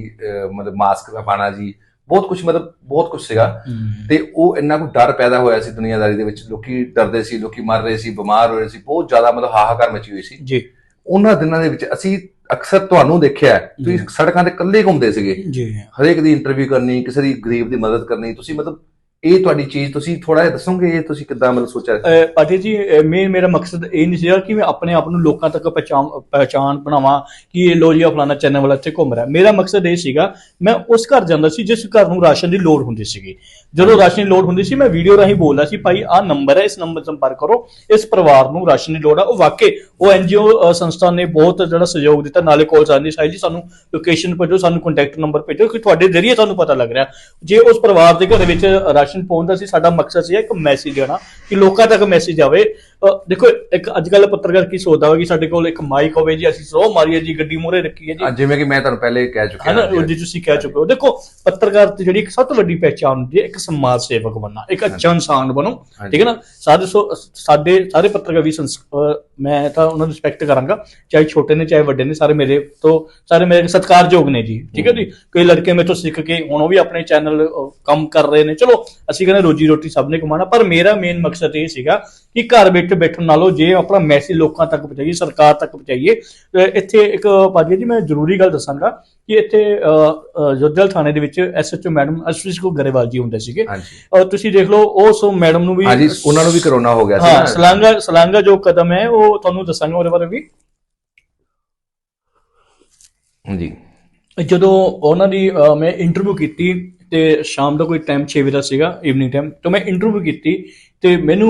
ਮਤਲਬ ਮਾਸਕ ਪਾਣਾ ਜੀ ਬਹੁਤ ਕੁਝ ਮਤਲਬ ਬਹੁਤ ਕੁਝ ਸੀਗਾ। ਤੇ ਉਹ ਇੰਨਾ ਕੁ ਡਰ ਪੈਦਾ ਹੋਇਆ ਸੀ ਦੁਨੀਆਦਾਰੀ ਦੇ ਵਿੱਚ ਲੋਕੀ ਡਰਦੇ ਸੀ ਲੋਕੀ ਮਰ ਰਹੇ ਸੀ ਬਿਮਾਰ ਹੋ ਰਹੇ ਸੀ ਬਹੁਤ ਜ਼ਿਆਦਾ ਮਤਲਬ ਹਾਹਾਕਾਰ ਮਚੀ ਹੋਈ ਸੀ। ਜੀ। ਉਹਨਾਂ ਦਿਨਾਂ ਦੇ ਵਿੱਚ ਅਸੀਂ ਅਕਸਰ ਤੁਹਾਨੂੰ ਦੇਖਿਆ ਤੁਸੀਂ। ਸੜਕਾਂ ਤੇ ਇਕੱਲੇ ਘੁੰਮਦੇ ਸੀਗੇ। ਜੀ। ਹਰੇਕ ਦੀ ਇੰਟਰਵਿਊ ਕਰਨੀ ਕਿਸੇ ਦੀ ਗਰੀਬ ਦੀ ਮਦਦ ਕਰਨੀ ਤੁਸੀਂ ਮਤਲਬ ਇਹ ਤੁਹਾਡੀ ਚੀਜ਼, ਤੁਸੀਂ ਥੋੜਾ ਜਿਹਾ ਦੱਸੋਗੇ ਇਹ ਤੁਸੀਂ ਕਿੱਦਾਂ ਮਤਲਬ ਸੋਚਿਆ? ਅਹ ਜੀ ਮੇਨ ਮੇਰਾ ਮਕਸਦ ਇਹ ਨਹੀਂ ਸੀਗਾ ਕਿ ਮੈਂ ਆਪਣੇ ਆਪ ਨੂੰ ਲੋਕਾਂ ਤੱਕ ਪਛਾਣ ਪਹਿਚਾਣ ਬਣਾਵਾਂ ਕਿ ਇਹ ਲੋ ਜੀ ਫਲਾਣਾ ਚੈਨਲ ਵਾਲਾ ਇੱਥੇ ਘੁੰਮ ਰਿਹਾ। ਮੇਰਾ ਮਕਸਦ ਇਹ ਸੀਗਾ, ਮੈਂ ਉਸ ਘਰ ਜਾਂਦਾ ਸੀ ਜਿਸ ਘਰ ਨੂੰ ਰਾਸ਼ਨ ਦੀ ਲੋੜ ਹੁੰਦੀ ਸੀਗੀ। ਜਦੋਂ ਰਾਸ਼ਨ ਦੀ ਲੋੜ ਹੁੰਦੀ ਸੀ, ਮੈਂ ਵੀਡੀਓ ਰਾਹੀਂ ਬੋਲਦਾ ਸੀ, ਭਾਈ, ਆਹ ਨੰਬਰ ਹੈ, ਇਸ ਨੰਬਰ ਸੰਪਰਕ ਕਰੋ, ਇਸ ਪਰਿਵਾਰ ਨੂੰ ਰਾਸ਼ਨ ਦੀ ਲੋੜ ਹੈ ਉਹ ਵਾਕਈ, ਉਹ ਐਨਜੀਓ ਸੰਸਥਾ ਨੇ ਬਹੁਤ ਜਿਹੜਾ ਸਹਿਯੋਗ ਦਿੱਤਾ। ਨਾਲੇ ਕੋਲ ਸਾਡੀ ਸਾਹਿਬ ਜੀ, ਸਾਨੂੰ ਲੋਕੇਸ਼ਨ ਭੇਜੋ, ਸਾਨੂੰ ਕੰਟੈਕਟ ਨੰਬਰ ਭੇਜੋ, ਕਿ ਤੁਹਾਡੇ ਜ਼ਰੀਏ ਸਾਨੂੰ ਪਤਾ ਲੱਗ ਰਿਹਾ। ਜੇ ਉਸ ਪਰਿਵਾਰ ਦੇ ਘਰ ਵਿੱਚ ਰਾਸ਼ਨ ਪਹੁੰਚਦਾ ਸੀ ਸਾਡਾ ਮਕਸਦ ਸੀ ਇੱਕ ਮੈਸੇਜ ਦੇਣਾ ਕਿ ਲੋਕਾਂ ਤੱਕ ਮੈਸੇਜ ਆਵੇ। ਦੇਖੋ ਇੱਕ ਅੱਜ ਕੱਲ ਪੱਤਰਕਾਰ ਕੀ ਸੋਚਦਾ ਵਾ ਕਿ ਸਾਡੇ ਕੋਲ ਇੱਕ ਮਾਈਕ ਹੋਵੇ ਜੀ ਅਸੀਂ ਸੋ ਮਾਰੀਏ ਜੀ ਗੱਡੀ ਮੋਰੇ ਰੱਖੀਏ ਜੀ। ਅੱਜ ਜਿਵੇਂ ਕਿ ਮੈਂ ਤੁਹਾਨੂੰ ਪਹਿਲੇ ਕਹਿ ਚੁੱਕਿਆ ਹਾਂ ਜੀ ਤੁਸੀਂ ਕਹਿ ਚੁੱਕੇ ਹੋ। ਦੇਖੋ ਪੱਤਰਕਾਰ ਤੇ ਜਿਹੜੀ ਇੱਕ ਸਭ ਤੋਂ ਵੱਡੀ ਪਹਿਚਾਣ ਹੁੰਦੀ ਹੈ ਇੱਕ ਸਮਾਜ ਸੇਵਕ ਬਣਨਾ ਇੱਕ ਅੱਛਾ ਇਨਸਾਨ ਬਣੋ। ਠੀਕ ਹੈ ਨਾ? ਸਾਡੇ ਸਾਡੇ ਸਾਰੇ ਪੱਤਰਕਾਰ ਵੀ ਮੈਂ ਤਾਂ ਉਹਨਾਂ ਨੂੰ ਰਿਸਪੈਕਟ ਕਰਾਂਗਾ ਚਾਹੇ ਛੋਟੇ ਨੇ ਚਾਹੇ ਵੱਡੇ ਨੇ ਸਾਰੇ ਮੇਰੇ ਤੋਂ ਸਾਰੇ ਮੇਰੇ ਸਤਿਕਾਰਯੋਗ ਨੇ ਜੀ ਠੀਕ ਹੈ ਜੀ? ਕਈ ਲੜਕੇ ਮੇਰੇ ਤੋਂ ਸਿੱਖ ਕੇ ਹੁਣ ਉਹ ਵੀ ਆਪਣੇ ਚੈਨਲ ਕੰਮ ਕਰ ਰਹੇ ਨੇ ਚਲੋ ਅਸੀਂ ਕਹਿੰਦੇ ਰੋਜੀ ਰੋਟੀ ਸਭ ਨੇ ਕਮਾਣਾ ਪਰ ਮੇਰਾ ਮੇਨ ਮਕਸਦ ਇਹ ਸੀਗਾ ਕਿ ਘਰ ਬੈਠੇ ਬੈਠਣ ਨਾਲੋਂ ਜੇ ਆਪਣਾ ਮੈਸੇਜ ਲੋਕਾਂ ਤੱਕ ਪਹੁੰਚਾਈਏ ਸਰਕਾਰ ਤੱਕ ਪਹੁੰਚਾਈਏ ਇੱਥੇ ਇੱਕ ਭਾਜੀ ਜੀ ਮੈਂ ਜ਼ਰੂਰੀ ਗੱਲ ਦੱਸਾਂਗਾ ਕਿ ਇੱਥੇ ਜੋਧਲ ਥਾਣੇ ਦੇ ਵਿੱਚ ਐਸਐਚਓ ਮੈਡਮ ਅਸ਼ਵਿਸ਼ ਕੋ ਗਰੇਵਾਲ ਜੀ ਹੁੰਦੇ ਸੀਗੇ। ਔਰ ਤੁਸੀਂ ਦੇਖ ਲਓ ਉਸ ਮੈਡਮ ਨੂੰ ਵੀ ਹਾਂਜੀ ਉਹਨਾਂ ਨੂੰ ਵੀ ਕਰੋਨਾ ਹੋ ਗਿਆ ਸੀ ਹਾਂ। ਸਲਾਂਗਾ ਸਲਾਂਗਾ ਜੋ ਕਦਮ ਹੈ ਉਹ ਤੁਹਾਨੂੰ ਦੱਸਾਂਗਾ ਉਹਦੇ ਬਾਰੇ ਵੀ। ਜੀ ਜਦੋਂ ਉਹਨਾਂ ਦੀ ਮੈਂ ਇੰਟਰਵਿਊ ਕੀਤੀ ਤੇ ਸ਼ਾਮ ਦਾ ਕੋਈ ਟਾਈਮ 6 ਵਜੇ ਦਾ ਸੀਗਾ ਈਵਨਿੰਗ ਟਾਈਮ ਤਾਂ ਮੈਂ ਇੰਟਰਵਿਊ ਕੀਤੀ ਤੇ ਮੈਨੂੰ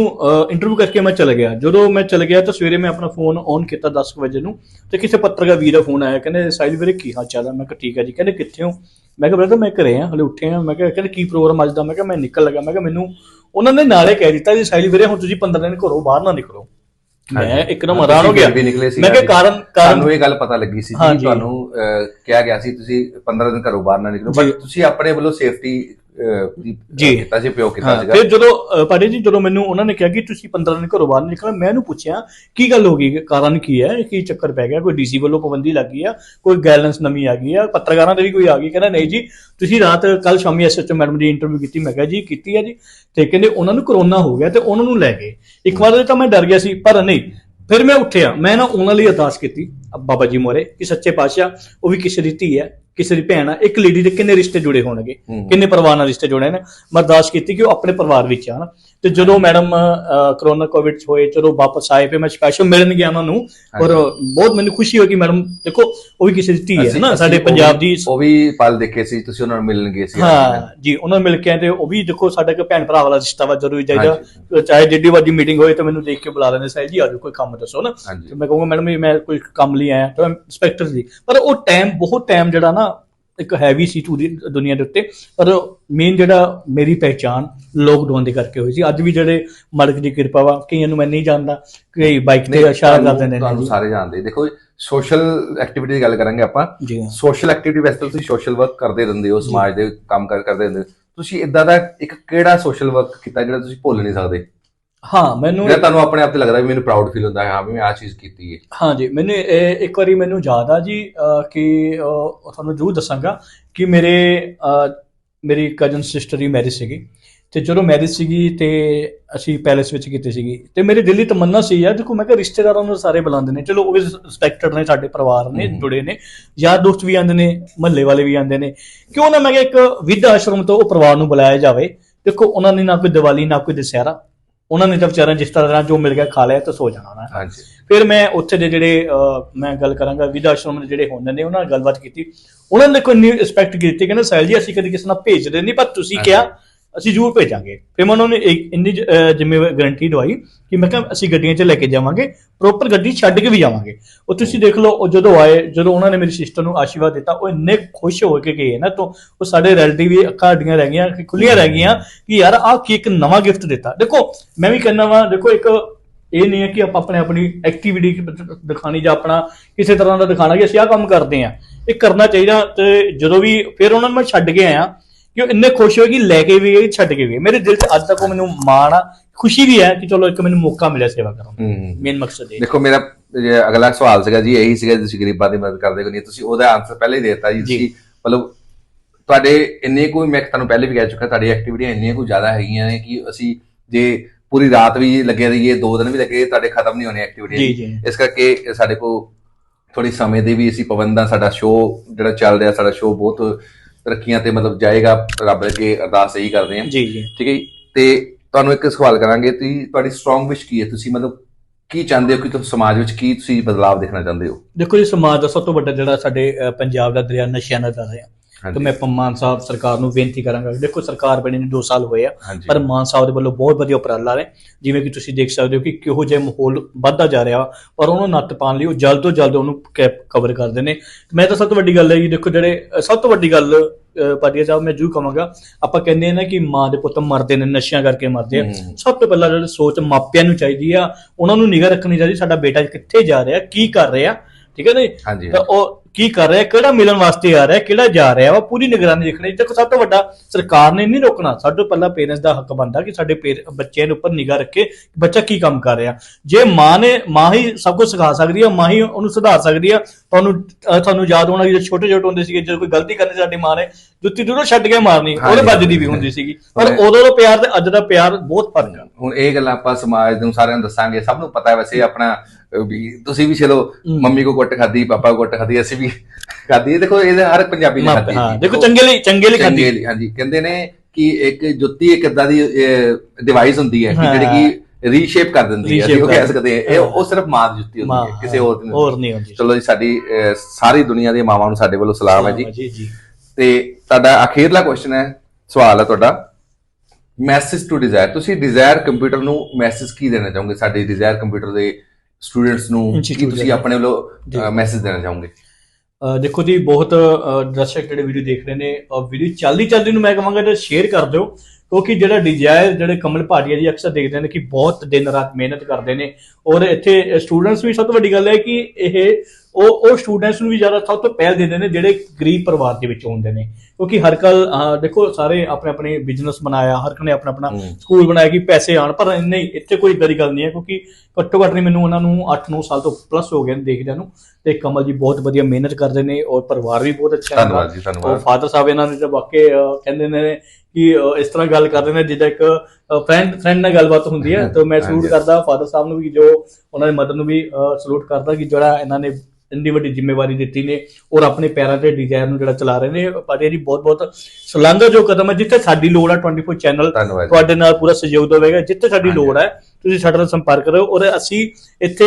ਇੰਟਰਵਿਊ ਕਰਕੇ ਮੈਂ ਚਲਾ ਗਿਆ। ਜਦੋਂ ਮੈਂ ਚਲਾ ਗਿਆ ਤਾਂ ਸਵੇਰੇ ਮੈਂ ਆਪਣਾ ਫੋਨ ਔਨ ਕੀਤਾ 10 ਵਜੇ ਨੂੰ ਤੇ ਕਿਸੇ ਪੱਤਰਕਾਰ ਵੀਰ ਦਾ ਫੋਨ ਆਇਆ, ਕਹਿੰਦੇ ਸਾਹਿਲ ਵੀਰੇ, ਕੀ ਹਾਲ ਚਾਲ ਹੈ ਮੈਂ ਕਿਹਾ, ਠੀਕ ਹੈ ਜੀ। ਕਹਿੰਦੇ, ਕਿੱਥੇ ਹੋ? ਮੈਂ ਕਿਹਾ, ਬ੍ਰਦਰ, ਮੈਂ ਘਰੇ ਆ, ਹਲੇ ਉੱਠੇ ਆ। ਮੈਂ ਕਿਹਾ, ਕਹਿੰਦੇ, ਕੀ ਪ੍ਰੋਗਰਾਮ ਅੱਜ ਦਾ? ਮੈਂ ਕਿਹਾ, ਮੈਂ ਨਿਕਲ ਲਗਾ। ਮੈਂ ਕਿਹਾ, ਮੈਨੂੰ, ਉਹਨਾਂ ਨੇ ਨਾਲੇ ਕਹਿ ਦਿੱਤਾ ਜੀ ਸਾਹਿਲ ਵੀਰੇ, ਹੁਣ ਤੁਸੀਂ 15 ਦਿਨ ਘਰੋਂ ਬਾਹਰ ਨਾ ਨਿਕਲੋ। ਮੈਂ। ਇੱਕਦਮ ਹੈਰਾਨ ਹੋ ਗਿਆ ਵੀ ਨਿਕਲੇ ਸੀ ਮੈਂ ਕਿਹਾ ਕਾਰਨ ਕਾਰਨ ਸਾਨੂੰ ਇਹ ਗੱਲ ਪਤਾ ਲੱਗੀ ਸੀ। ਕਿ ਤੁਹਾਨੂੰ ਕਿਹਾ ਗਿਆ ਸੀ ਤੁਸੀਂ 15 ਦਿਨ ਘਰੋਂ ਬਾਹਰ ਨਾ ਨਿਕਲੋ। ਪਰ ਤੁਸੀਂ ਆਪਣੇ ਵੱਲੋਂ ਸੇਫਟੀ ਜੀ। ਕੀਤਾ ਸੀ ਉਪਯੋਗ ਕੀਤਾ ਸੀਗਾ? ਫਿਰ ਜਦੋਂ ਪਾੜੇ ਜੀ ਜਦੋਂ ਮੈਨੂੰ ਉਹਨਾਂ ਨੇ ਕਿਹਾ ਕਿ ਤੁਸੀਂ 15 ਦਿਨ ਘਰੋਂ ਬਾਹਰ ਨਿਕਲਣਾ ਮੈਂ ਇਹਨੂੰ ਪੁੱਛਿਆ ਕੀ ਗੱਲ ਹੋ ਗਈ? ਕਾਰਨ ਕੀ ਹੈ? ਕੀ ਚੱਕਰ ਪੈ ਗਿਆ? ਕੋਈ ਡੀਸੀ ਵੱਲੋਂ ਪਾਬੰਦੀ ਲੱਗ ਗਈ ਆ? ਕੋਈ ਗਾਈਡਲਾਈਨਸ ਨਵੀਂ ਆ ਗਈ ਆ? ਪੱਤਰਕਾਰਾਂ ਦੇ ਵੀ ਕੋਈ ਆ ਗਈ? ਕਹਿੰਦਾ ਨਹੀਂ ਜੀ ਤੁਸੀਂ ਰਾਤ ਕੱਲ ਸ਼ਾਮੀ ਐਸਐਚਓ ਮੈਡਮ ਦੀ ਇੰਟਰਵਿਊ ਕੀਤੀ। ਮੈਂ ਕਿਹਾ ਜੀ ਕੀਤੀ ਆ ਜੀ। ਤੇ ਕਹਿੰਦੇ ਉਹਨਾਂ ਨੂੰ ਕਰੋਨਾ ਹੋ ਗਿਆ ਤੇ ਉਹਨਾਂ ਨੂੰ ਲੈ ਗਏ। ਇੱਕ ਵਾਰ ਤਾਂ ਮੈਂ ਡਰ ਗਿਆ ਸੀ ਪਰ ਨਹੀਂ ਫਿਰ ਮੈਂ ਉੱਠਿਆ। ਮੈਂ ਨਾ ਉਹਨਾਂ ਲਈ ਅਰਦਾਸ ਕੀਤੀ ਬਾਬਾ ਜੀ ਮੋਰੇ ਕਿ ਸੱਚੇ ਪਾਤਸ਼ਾਹ ਉਹ ਵੀ ਕਿਸੇ ਦੀ ਧੀ ਹੈ। ਕਿਸੇ ਦੀ ਭੈਣ ਆ ਇੱਕ ਲੇਡੀ ਦੇ ਕਿੰਨੇ ਰਿਸ਼ਤੇ ਜੁੜੇ ਹੋਣਗੇ। ਕਿੰਨੇ ਪਰਿਵਾਰ ਨਾਲ ਰਿਸ਼ਤੇ ਜੁੜੇ ਨੇ? ਮੈਂ ਅਰਦਾਸ ਕੀਤੀ ਕਿ ਉਹ ਆਪਣੇ ਪਰਿਵਾਰ ਵਿੱਚ ਆਣ। ਤੇ ਜਦੋਂ ਮੈਡਮ ਕਰੋਨਾ ਕੋਵਿਡ ਚ ਹੋਏ ਜਦੋਂ ਵਾਪਸ ਆਏ ਫਿਰ ਮੈਂ ਸਪੈਸ਼ਲ ਮਿਲਣ ਗਿਆ ਉਹਨਾਂ ਨੂੰ। ਔਰ ਬਹੁਤ ਮੈਨੂੰ ਖੁਸ਼ੀ ਹੋਈ ਕਿ ਮੈਡਮ ਦੇਖੋ ਉਹ ਵੀ ਕਿਸੇ ਦੀ ਧੀ ਹੈ ਨਾ ਸਾਡੇ ਪੰਜਾਬ ਦੀ ਉਹ ਵੀ ਪਲ ਦੇਖੇ ਸੀ ਤੁਸੀਂ ਉਹਨਾਂ ਨੂੰ ਮਿਲਣ ਗਏ ਸੀ। ਹਾਂ ਜੀ ਉਹਨਾਂ ਨੂੰ ਮਿਲ ਕੇ ਤੇ ਉਹ ਵੀ ਦੇਖੋ ਸਾਡਾ ਇੱਕ ਭੈਣ ਭਰਾ ਵਾਲਾ ਰਿਸ਼ਤਾ ਵਾ ਜ਼ਰੂਰੀ ਚਾਹੀਦਾ। ਚਾਹੇ ਜਿੱਡੀ ਵੱਡੀ ਮੀਟਿੰਗ ਹੋਏ ਤਾਂ ਮੈਨੂੰ ਦੇਖ ਕੇ ਬੁਲਾ ਲੈਂਦੇ ਸਾਹਿਬ ਜੀ ਆਜੋ ਕੋਈ ਕੰਮ ਦੱਸੋ ਨਾ। ਤੇ ਮੈਂ ਕਹੂੰਗਾ ਮੈਡਮ ਜੀ ਮੈਂ ਕੋਈ ਕੰਮ ਲਈ ਆਇਆ ਤਾਂ ਇੰਸਪੈਕਟਰ ਸੀ। ਪਰ ਉਹ ਟਾਈਮ ਬਹੁਤ ਟਾਈਮ ਜਿਹੜਾ ਨਾ ਇੱਕ ਹੈਵੀ ਸੀ ਪੂਰੀ ਦੁਨੀਆ ਦੇ ਉੱਤੇ। ਪਰ ਮੇਨ ਜਿਹੜਾ ਮੇਰੀ ਪਹਿਚਾਨ ਲੋਕਡਾਊਨ ਦੇ ਕਰਕੇ ਹੋਈ ਸੀ। ਅੱਜ ਵੀ ਜਿਹੜੇ ਮਾਲਕ ਦੀ ਕਿਰਪਾ ਵਾ ਕਈਆਂ ਨੂੰ ਮੈਂ ਨਹੀਂ ਜਾਣਦਾ ਕਈ ਬਾਈਕ ਤੇ ਇਸ਼ਾਰਾ ਕਰਦੇ ਨੇ ਤੁਹਾਨੂੰ ਸਾਰੇ ਜਾਣਦੇ ਦੇਖੋ ਸੋਸ਼ਲ ਐਕਟੀਵਿਟੀ ਦੀ ਗੱਲ ਕਰਾਂਗੇ ਆਪਾਂ। ਸੋਸ਼ਲ ਐਕਟੀਵਿਟੀ ਵੈਸੇ ਤੁਸੀਂ ਸੋਸ਼ਲ ਵਰਕ ਕਰਦੇ ਰਹਿੰਦੇ ਹੋ ਸਮਾਜ ਦੇ ਕੰਮ ਕਰ ਕਰਦੇ ਰਹਿੰਦੇ ਤੁਸੀਂ ਇਦਾਂ ਦਾ ਇੱਕ ਕਿਹੜਾ ਸੋਸ਼ਲ ਵਰਕ ਕੀਤਾ ਜਿਹੜਾ ਤੁਸੀਂ ਭੁੱਲ ਨਹੀਂ ਸਕਦੇ? ਹਾਂ ਮੈਨੂੰ ਜਿਹੜਾ ਤੁਹਾਨੂੰ ਆਪਣੇ ਆਪ ਤੇ ਲੱਗਦਾ ਵੀ ਮੈਨੂੰ ਪ੍ਰਾਊਡ ਫੀਲ ਹੁੰਦਾ ਹੈ ਹਾਂ ਵੀ ਮੈਂ ਆ ਚੀਜ਼ ਕੀਤੀ ਹੈ ਹਾਂ ਜੀ ਮੈਨੂੰ ਇਹ- ਇੱਕ ਵਾਰੀ ਮੈਨੂੰ ਯਾਦ ਆ ਜੀ ਕਿ ਤੁਹਾਨੂੰ ਜ਼ਰੂਰ ਦੱਸਾਂਗਾ ਕਿ ਮੇਰੇ ਮੇਰੀ ਕਜ਼ਨ ਸਿਸਟਰ ਦੀ ਮੈਰਿਜ ਸੀਗੀ ਤੇ ਜਦੋਂ ਮੈਰਿਜ ਸੀਗੀ ਤੇ ਅਸੀਂ ਪੈਲੇਸ ਵਿੱਚ ਕੀਤੀ ਸੀਗੀ ਤੇ ਮੇਰੇ ਦਿਲ ਦੀ ਤਮੰਨਾ ਸੀ ਯਾਰ ਦੇਖੋ ਮੈਂ ਕਿਹਾ ਰਿਸ਼ਤੇਦਾਰਾਂ ਨੂੰ ਸਾਰੇ ਬੁਲਾਉਂਦੇ ਨੇ ਚਲੋ ਉਹ ਵੀ ਰਿਸਪੈਕਟਡ ਨੇ ਸਾਡੇ ਪਰਿਵਾਰ ਨੇ। ਜੁੜੇ ਨੇ ਯਾਰ ਦੋਸਤ ਵੀ ਆਉਂਦੇ ਨੇ ਮਹੱਲੇ ਵਾਲੇ ਵੀ ਆਉਂਦੇ ਨੇ ਕਿਉਂ ਨਾ ਮੈਂ ਕਿਹਾ ਇੱਕ ਵਿਦ ਆਸ਼ਰਮ ਤੋਂ ਉਹ ਪਰਿਵਾਰ ਨੂੰ ਬੁਲਾਇਆ ਜਾਵੇ ਦੇਖੋ ਉਹਨਾਂ ਨੇ ਨਾ ਕੋਈ ਦੀਵਾਲੀ ਨਾ ਕੋਈ ਦਸ਼ਹਿਰਾ ਉਹਨਾਂ ਨੇ ਤਾਂ ਵਿਚਾਰਿਆਂ ਜਿਸ ਤਰ੍ਹਾਂ ਜੋ ਮਿਲ ਗਿਆ ਖਾ ਲਿਆ ਤੇ ਸੋ ਜਾਣਾ ਉਹਨਾਂ ਨੇ। ਹਾਂਜੀ। ਫਿਰ ਮੈਂ ਉੱਥੇ ਦੇ ਜਿਹੜੇ ਅਹ, ਮੈਂ ਗੱਲ ਕਰਾਂਗਾ ਵਿਦ ਆਸ਼ਰਮ ਦੇ ਜਿਹੜੇ ਹੁੰਦੇ ਨੇ ਉਹਨਾਂ ਨਾਲ ਗੱਲਬਾਤ ਕੀਤੀ। ਉਹਨਾਂ ਨੇ ਕੋਈ ਨਿਊ ਰਿਸਪੈਕਟ ਕੀਤੀ ਕਹਿੰਦੇ ਸਾਹਿਲ ਜੀ ਅਸੀਂ ਕਦੇ ਕਿਸੇ ਨਾਲ ਭੇਜਦੇ ਨਹੀਂ ਪਰ ਤੁਸੀਂ। ਕਿਹਾ ਅਸੀਂ ਜ਼ਰੂਰ ਭੇਜਾਂਗੇ। ਫਿਰ ਮੈਂ ਉਹਨਾਂ ਨੂੰ ਇੱਕ ਇੰਨੀ ਅਹ, ਜ਼ਿੰਮੇਵਾਰੀ ਗਾਰੰਟੀ ਦਵਾਈ ਕਿ ਮੈਂ ਕਿਹਾ ਅਸੀਂ ਗੱਡੀਆਂ 'ਚ ਲੈ ਕੇ ਜਾਵਾਂਗੇ ਪ੍ਰੋਪਰ ਗੱਡੀ ਛੱਡ ਕੇ ਵੀ ਜਾਵਾਂਗੇ। ਉਹ ਤੁਸੀਂ ਦੇਖ ਲਓ ਉਹ ਜਦੋਂ ਆਏ ਜਦੋਂ ਉਹਨਾਂ ਨੇ ਮੇਰੀ ਸਿਸਟਰ ਨੂੰ ਆਸ਼ੀਰਵਾਦ ਦਿੱਤਾ ਉਹ ਇੰਨੇ ਖੁਸ਼ ਹੋ ਕੇ ਗਏ ਨਾ ਤੋਂ ਉਹ ਸਾਡੇ ਰਿਲੇਟਿਵ ਵੀ ਅੱਖਾਂ ਅੱਡੀਆਂ ਰਹਿ ਗਈਆਂ ਕਿ ਖੁੱਲੀਆਂ ਰਹਿ ਗਈਆਂ ਕਿ ਯਾਰ ਆਹ ਕੀ ਇੱਕ ਨਵਾਂ ਗਿਫਟ ਦਿੱਤਾ। ਦੇਖੋ ਮੈਂ ਵੀ ਕਹਿੰਦਾ ਵਾਂ ਦੇਖੋ ਇੱਕ ਇਹ ਨਹੀਂ ਹੈ ਕਿ ਆਪਾਂ ਆਪਣੇ ਆਪਣੀ ਐਕਟੀਵਿਟੀ ਦਿਖਾਣੀ ਜਾਂ ਆਪਣਾ ਕਿਸੇ ਤਰ੍ਹਾਂ ਦਾ ਦਿਖਾਣਾ ਕਿ ਅਸੀਂ ਆਹ ਕੰਮ ਕਰਦੇ ਆ ਇਹ ਕਰਨਾ ਚਾਹੀਦਾ ਤੇ ਜਦੋਂ ਵੀ ਫਿਰ ਉਹਨਾਂ ਨੂੰ ਮੈਂ ਛੱਡ ਕੇ ਆਇਆ ਕਿ ਉਹ ਇੰਨੇ ਖੁਸ਼ ਹੋਏ ਕਿ ਲੈ ਕੇ ਵੀ ਗਏ ਛੱਡ ਕੇ ਵੀ ਗਏ? ਮੇਰੇ ਦਿਲ 'ਚ ਅੱਜ ਤੱਕ ਉਹ ਮੈਨੂੰ ਮਾਣ ਆ ਖੁਸ਼ੀ ਵੀ ਹੈ ਕਿ ਚਲੋ ਇੱਕ ਮੈਨੂੰ ਮੌਕਾ ਮਿਲਿਆ ਸੇਵਾ ਕਰਨ ਦਾ। ਹੂੰ। ਮੇਨ ਮਕਸਦ ਇਹ। ਦੇਖੋ ਮੇਰਾ ਅਗਲਾ ਸਵਾਲ ਸੀਗਾ ਜੀ ਇਹੀ ਸੀਗਾ ਤੁਸੀਂ ਗਰੀਬਾਂ ਦੀ ਮਦਦ ਕਰਦੇ ਕੋਈ ਨਹੀਂ? ਤੁਸੀਂ ਉਹਦਾ ਆਨਸਰ ਪਹਿਲੇ ਹੀ ਦੇ ਦਿੱਤਾ ਜੀ। ਤੁਸੀਂ ਮਤਲਬ ਤੁਹਾਡੇ ਇੰਨੇ ਕੋਈ ਮੈਂ ਤੁਹਾਨੂੰ ਪਹਿਲੇ ਵੀ ਕਹਿ ਚੁੱਕਾ ਤੁਹਾਡੀ ਐਕਟੀਵਿਟੀਆਂ ਇੰਨੀਆਂ ਕੁ ਜ਼ਿਆਦਾ ਹੈਗੀਆਂ ਨੇ ਕਿ ਅਸੀਂ ਜੇ ਪੂਰੀ ਰਾਤ ਵੀ ਲੱਗੇ ਰਹੀਏ ਦੋ ਦਿਨ ਵੀ ਲੱਗੇ ਤੁਹਾਡੇ ਖਤਮ ਨਹੀਂ ਹੋਣੇ ਐਕਟੀਵਿਟੀਆਂ। ਇਸ ਕਰਕੇ ਸਾਡੇ ਕੋਲ ਥੋੜੀ ਸਮੇਂ ਦੀ ਵੀ ਅਸੀਂ ਪਾਬੰਦਾਂ ਸਾਡਾ ਸ਼ੋਅ ਜਿਹੜਾ ਚੱਲ ਰਿਹਾ ਸਾਡਾ ਸ਼ੋਅ ਬਹੁਤ ਤਰੱਕੀਆਂ ਤੇ ਮਤਲਬ ਜਾਏਗਾ ਰੱਬ ਅੱਗੇ ਅਰਦਾਸ ਇਹੀ ਕਰਦੇ ਹਾਂ। ਜੀ ਜੀ। ਠੀਕ ਹੈ ਤੇ ਤੁਹਾਨੂੰ ਇੱਕ ਸਵਾਲ ਕਰਾਂਗੇ ਤੁਸੀਂ ਤੁਹਾਡੀ ਸਟਰੋਂਗ ਵਿਸ਼ ਕੀ ਹੈ? ਤੁਸੀਂ ਮਤਲਬ ਕੀ ਚਾਹੁੰਦੇ ਹੋ ਕਿ ਤੁਸੀਂ ਸਮਾਜ ਵਿੱਚ ਕੀ ਤੁਸੀਂ ਬਦਲਾਅ ਦੇਖਣਾ ਚਾਹੁੰਦੇ ਹੋ? ਦੇਖੋ ਜੀ ਸਮਾਜ ਦਾ ਸਭ ਤੋਂ ਵੱਡਾ ਜਿਹੜਾ ਸਾਡੇ ਪੰਜਾਬ ਦਾ ਦਰਿਆ ਨਸ਼ਿਆਂ ਦਾ ਦਰ ਹੈ ਤੇ ਮੈਂ ਪੰਮਾਨ ਸਾਹਿਬ ਸਰਕਾਰ ਨੂੰ ਬੇਨਤੀ ਕਰਾਂਗਾ ਦੇਖੋ ਸਰਕਾਰ ਬਣੀ ਨੂੰ 2 ਸਾਲ ਹੋਏ ਆ ਪਰ ਮਾਨ ਸਾਹਿਬ ਦੇ ਵੱਲੋਂ ਬਹੁਤ ਵਧੀਆ ਉਪਰਾਲਾ ਹੈ ਜਿਵੇਂ ਕਿ ਤੁਸੀਂ ਦੇਖ ਸਕਦੇ ਹੋ ਕਿ ਕਿਹੋ ਜਿਹਾ ਮਾਹੌਲ ਵੱਧਦਾ ਜਾ ਰਿਹਾ ਪਰ ਉਹਨੂੰ ਨੱਤ ਪਾਉਣ ਲਈ ਉਹ ਜਲਦ ਤੋਂ ਜਲਦ ਉਹਨੂੰ ਕਵਰ ਕਰਦੇ ਨੇ। ਮੈਂ ਤਾਂ ਸਭ ਤੋਂ ਵੱਡੀ ਗੱਲ ਹੈ ਜੀ ਦੇਖੋ ਜਿਹੜੇ ਸਭ ਤੋਂ ਵੱਡੀ ਗੱਲ ਪਾਟੀਆ ਸਾਹਿਬ ਮੈਂ ਜੂ ਕਹਾਂਗਾ ਆਪਾਂ ਕਹਿੰਦੇ ਆ ਨਾ ਕਿ ਮਾਂ ਦੇ ਪੁੱਤ ਮਰਦੇ ਨੇ ਨਸ਼ਿਆਂ ਕਰਕੇ ਮਰਦੇ ਆ। ਸਭ ਤੋਂ ਪਹਿਲਾਂ ਜਿਹੜੀ ਸੋਚ ਮਾਪਿਆਂ ਨੂੰ ਚਾਹੀਦੀ ਆ ਉਹਨਾਂ ਨੂੰ ਨਿਗਾਹ ਰੱਖਣੀ ਚਾਹੀਦੀ ਸਾਡਾ ਬੇਟਾ ਕਿੱਥੇ ਜਾ ਰਿਹਾ ਕੀ ਕਰ ਰਿਹਾ ਠੀਕ ਹੈ ਨਾ ਤਾਂ ਉਹ ਕੀ ਕਰ ਰਿਹਾ, ਕਿਹੜਾ ਮਿਲਣ ਵਾਸਤੇ ਆ ਰਿਹਾ, ਕਿਹੜਾ ਜਾ ਰਿਹਾ ਵਾ, ਪੂਰੀ ਨਿਗਰਾਨੀ ਰੱਖਣੀ। ਦੇਖੋ, ਸਭ ਤੋਂ ਵੱਡਾ ਸਰਕਾਰ ਨੇ ਨਹੀਂ ਰੋਕਣਾ। ਸਭ ਤੋਂ ਪਹਿਲਾਂ ਪੇਰੈਂਟਸ ਦਾ ਹੱਕ ਬਣਦਾ ਕਿ ਸਾਡੇ ਪੇਰ- ਬੱਚਿਆਂ ਦੇ ਉੱਪਰ ਨਿਗਾਹ ਰੱਖੇ ਬੱਚਾ ਕੀ ਕੰਮ ਕਰ ਰਿਹਾ। ਜੇ ਮਾਂ ਨੇ, ਮਾਂ ਹੀ ਸਭ ਕੁਝ ਸਿਖਾ ਸਕਦੀ ਹੈ ਮਾਂ ਹੀ ਉਹਨੂੰ ਸੁਧਾਰ ਸਕਦੀ ਆ ਤੁਹਾਨੂੰ ਅਹ ਤੁਹਾਨੂੰ ਯਾਦ ਹੋਣਾ ਜਦੋਂ ਛੋਟੇ ਛੋਟੇ ਹੁੰਦੇ ਸੀਗੇ ਜਦੋਂ ਕੋਈ ਗਲਤੀ ਕਰਨੀ ਸਾਡੀ ਮਾਂ ਨੇ ਜੁੱਤੀ ਦੂਰੋਂ ਛੱਡ ਕੇ ਮਾਰਨੀ ਉਹਦੇ। ਵੱਜਦੀ ਵੀ ਹੁੰਦੀ ਸੀਗੀ ਪਰ ਉਦੋਂ ਦਾ ਪਿਆਰ ਤੇ ਅੱਜ ਦਾ ਪਿਆਰ ਬਹੁਤ ਫ਼ਰਕ ਆ ਹੁਣ ਇਹ ਗੱਲਾਂ ਆਪਾਂ ਸਮਾਜ ਨੂੰ ਸਾਰਿਆਂ ਨੂੰ ਦੱਸਾਂਗੇ ਸਭ ਨੂੰ ਪਤਾ ਹੈ ਵੈਸੇ ਆਪਣਾ ਅਹ, ਵੀ ਤੁਸੀਂ ਵੀ ਚਲੋ। ਮੰਮੀ ਕੋ ਗੁੱਟ ਖਾਦੀ ਪਾਪਾ ਕੋ ਗੁੱਟ ਖਾਦੀ ਅਸੀਂ ਵੀ ਖਾਦੀ ਦੇਖੋ ਇਹ ਹਰ ਪੰਜਾਬੀ ਨੇ ਖਾਦੀ ਹਾਂ ਦੇਖੋ ਚੰਗੇ ਲਈ ਚੰਗੇ ਲਈ ਖਾਂਦੀ ਚੰਗੇ ਲਈ ਹਾਂਜੀ ਕਹਿੰਦੇ ਨੇ ਕਿ ਇੱਕ ਜੁੱਤੀ ਇੱਕ ਇਦਾਂ ਦੀ ਡਿਵਾਈਸ ਹੁੰਦੀ ਹੈ ਕਿ ਹਾਂ। ਜਿਹੜੀ ਕਿ ਰੀਸ਼ੇਪ ਕਰ ਦਿੰਦੀ ਹੈ ਅਸੀਂ ਉਹ ਕਹਿ ਸਕਦੇ ਹਾਂ ਇਹ ਉਹ ਸਿਰਫ ਮਾਂ ਦੀ ਜੁੱਤੀ ਹੁੰਦੀ ਹੈ ਕਿਸੇ ਹੋਰ ਦੀ ਨਹੀਂ ਹੋਰ ਨਹੀਂ ਹੁੰਦੀ। ਚਲੋ ਜੀ ਸਾਡੀ ਸਾਰੀ ਦੁਨੀਆ ਦੀਆਂ ਮਾਵਾਂ ਨੂੰ ਸਾਡੇ ਵੱਲੋਂ ਸਲਾਮ ਹੈ ਜੀ। ਜੀ ਜੀ। ਤੇ ਤੁਹਾਡਾ ਅਖੀਰਲਾ ਕੁਐਸਚਨ ਹੈ ਸਵਾਲ ਹੈ ਤੁਹਾਡਾ। ਮੈਸੇਜ ਟੂ ਡਿਜ਼ਾਇਰ ਤੁਸੀਂ ਡਿਜ਼ਾਇਰ ਕੰਪਿਊਟਰ ਨੂੰ ਮੈਸੇਜ ਕੀ ਦੇਣਾ ਚਾਹੋਗੇ? ਸਾਡੇ ਡਿਜ਼ਾਇਰ ਕੰਪਿਊਟਰ ਦੇ ਸਟੂਡੈਂਟਸ ਨੂੰ ਕੀ ਤੁਸੀਂ। ਆਪਣੇ। ਵੱਲੋਂ ਮੈਸੇਜ ਦੇਣਾ ਚਾਹੋਗੇ? ਦੇਖੋ ਜੀ ਬਹੁਤ ਦਰਸ਼ਕ ਜਿਹੜੇ ਵੀਡੀਓ ਦੇਖ ਰਹੇ ਨੇ ਵੀਡੀਓ ਚੱਲਦੀ ਚੱਲਦੀ ਨੂੰ ਮੈਂ ਕਹਾਂਗਾ ਤੇ ਸ਼ੇਅਰ ਕਰ ਦਿਓ। ਕਿਉਂਕਿ ਜਿਹੜਾ ਡਿਜ਼ਾਇਰ ਜਿਹੜੇ ਕਮਲ ਭਾਟੀਆ ਜੀ ਅਕਸਰ ਦੇਖਦੇ ਨੇ ਕਿ ਬਹੁਤ ਦਿਨ ਰਾਤ ਮਿਹਨਤ ਕਰਦੇ ਨੇ। ਔਰ ਇੱਥੇ ਸਟੂਡੈਂਟਸ ਵੀ ਸਭ ਤੋਂ ਵੱਡੀ ਗੱਲ ਹੈ ਕਿ ਇਹ ਉਹ ਉਹ ਸਟੂਡੈਂਟਸ ਨੂੰ ਵੀ ਜ਼ਿਆਦਾ ਸਭ ਤੋਂ ਪਹਿਲ ਦਿੰਦੇ ਨੇ ਜਿਹੜੇ ਗਰੀਬ ਪਰਿਵਾਰ ਦੇ ਵਿੱਚੋਂ ਹੁੰਦੇ ਨੇ ਕਿਉਂਕਿ ਹਰ ਕੱਲ ਦੇਖੋ ਸਾਰੇ ਆਪਣੇ ਆਪਣੇ ਬਿਜ਼ਨਸ ਬਣਾਇਆ ਹਰ ਇੱਕ ਨੇ ਆਪਣਾ ਆਪਣਾ। ਸਕੂਲ ਬਣਾਇਆ ਕਿ ਪੈਸੇ ਆਣ ਪਰ ਨਹੀਂ ਇੱਥੇ ਕੋਈ ਇਦਾਂ ਦੀ ਗੱਲ ਨਹੀਂ ਹੈ ਕਿਉਂਕਿ ਘੱਟੋ ਘੱਟ ਨਹੀਂ ਮੈਨੂੰ ਉਹਨਾਂ ਨੂੰ 8-9 ਸਾਲ ਤੋਂ ਪਲੱਸ ਹੋ ਗਏ ਨੇ ਦੇਖਦਿਆਂ ਨੂੰ ਤੇ ਕਮਲ ਜੀ ਬਹੁਤ ਵਧੀਆ ਮਿਹਨਤ ਕਰਦੇ ਨੇ ਔਰ ਪਰਿਵਾਰ ਵੀ ਬਹੁਤ ਅੱਛਾ ਹੈ। ਧੰਨਵਾਦ ਜੀ ਉਹ ਧੰਨਵਾਦ ਫਾਦਰ ਸਾਹਿਬ ਇਹਨਾਂ ਨੇ ਤਾਂ ਵਾਕਈ ਕਹਿੰਦੇ ਨੇ ਕਿ ਇਸ ਤਰ੍ਹਾਂ ਗੱਲ ਕਰਦੇ ਨੇ ਜਿੱਦਾਂ ਇੱਕ ਫਰੈਂਡ ਫਰੈਂਡ ਨਾਲ ਗੱਲਬਾਤ ਹੁੰਦੀ ਹੈ ਤਾਂ ਮੈਂ ਸਲੂਟ। ਕਰਦਾ ਫਾਦਰ ਸਾਹਿਬ ਨੂੰ ਵੀ ਜੋ ਉਹਨਾਂ ਦੀ ਮਦਦ ਨੂੰ ਵੀ ਸਲੂਟ ਕਰਦਾ ਕਿ ਜਿਹੜਾ ਇਹਨਾਂ ਨੇ ਇੰਨੀ ਵੱਡੀ ਜ਼ਿੰਮੇਵਾਰੀ ਦਿੱਤੀ ਨੇ ਔਰ ਆਪਣੇ ਪੈਰਾਂ ਤੇ ਡਿਜ਼ਾਇਰ ਨੂੰ ਜਿਹੜਾ ਚਲਾ ਰਹੇ ਨੇ ਪਾਟਿਆ ਜੀ ਬਹੁਤ ਬਹੁਤ ਸਲਾਂਗਾ ਜੋ ਕਦਮ ਹੈ ਜਿੱਥੇ ਸਾਡੀ ਲੋੜ ਹੈ 24 ਚੈਨਲ। ਤੁਹਾਡੇ ਨਾਲ ਪੂਰਾ ਸਹਿਯੋਗ ਦੇਵੇਗਾ ਜਿੱਥੇ ਸਾਡੀ ਲੋੜ ਹੈ ਤੁਸੀਂ ਸਾਡੇ ਨਾਲ ਸੰਪਰਕ ਕਰੋ ਔਰ ਅਸੀਂ ਇੱਥੇ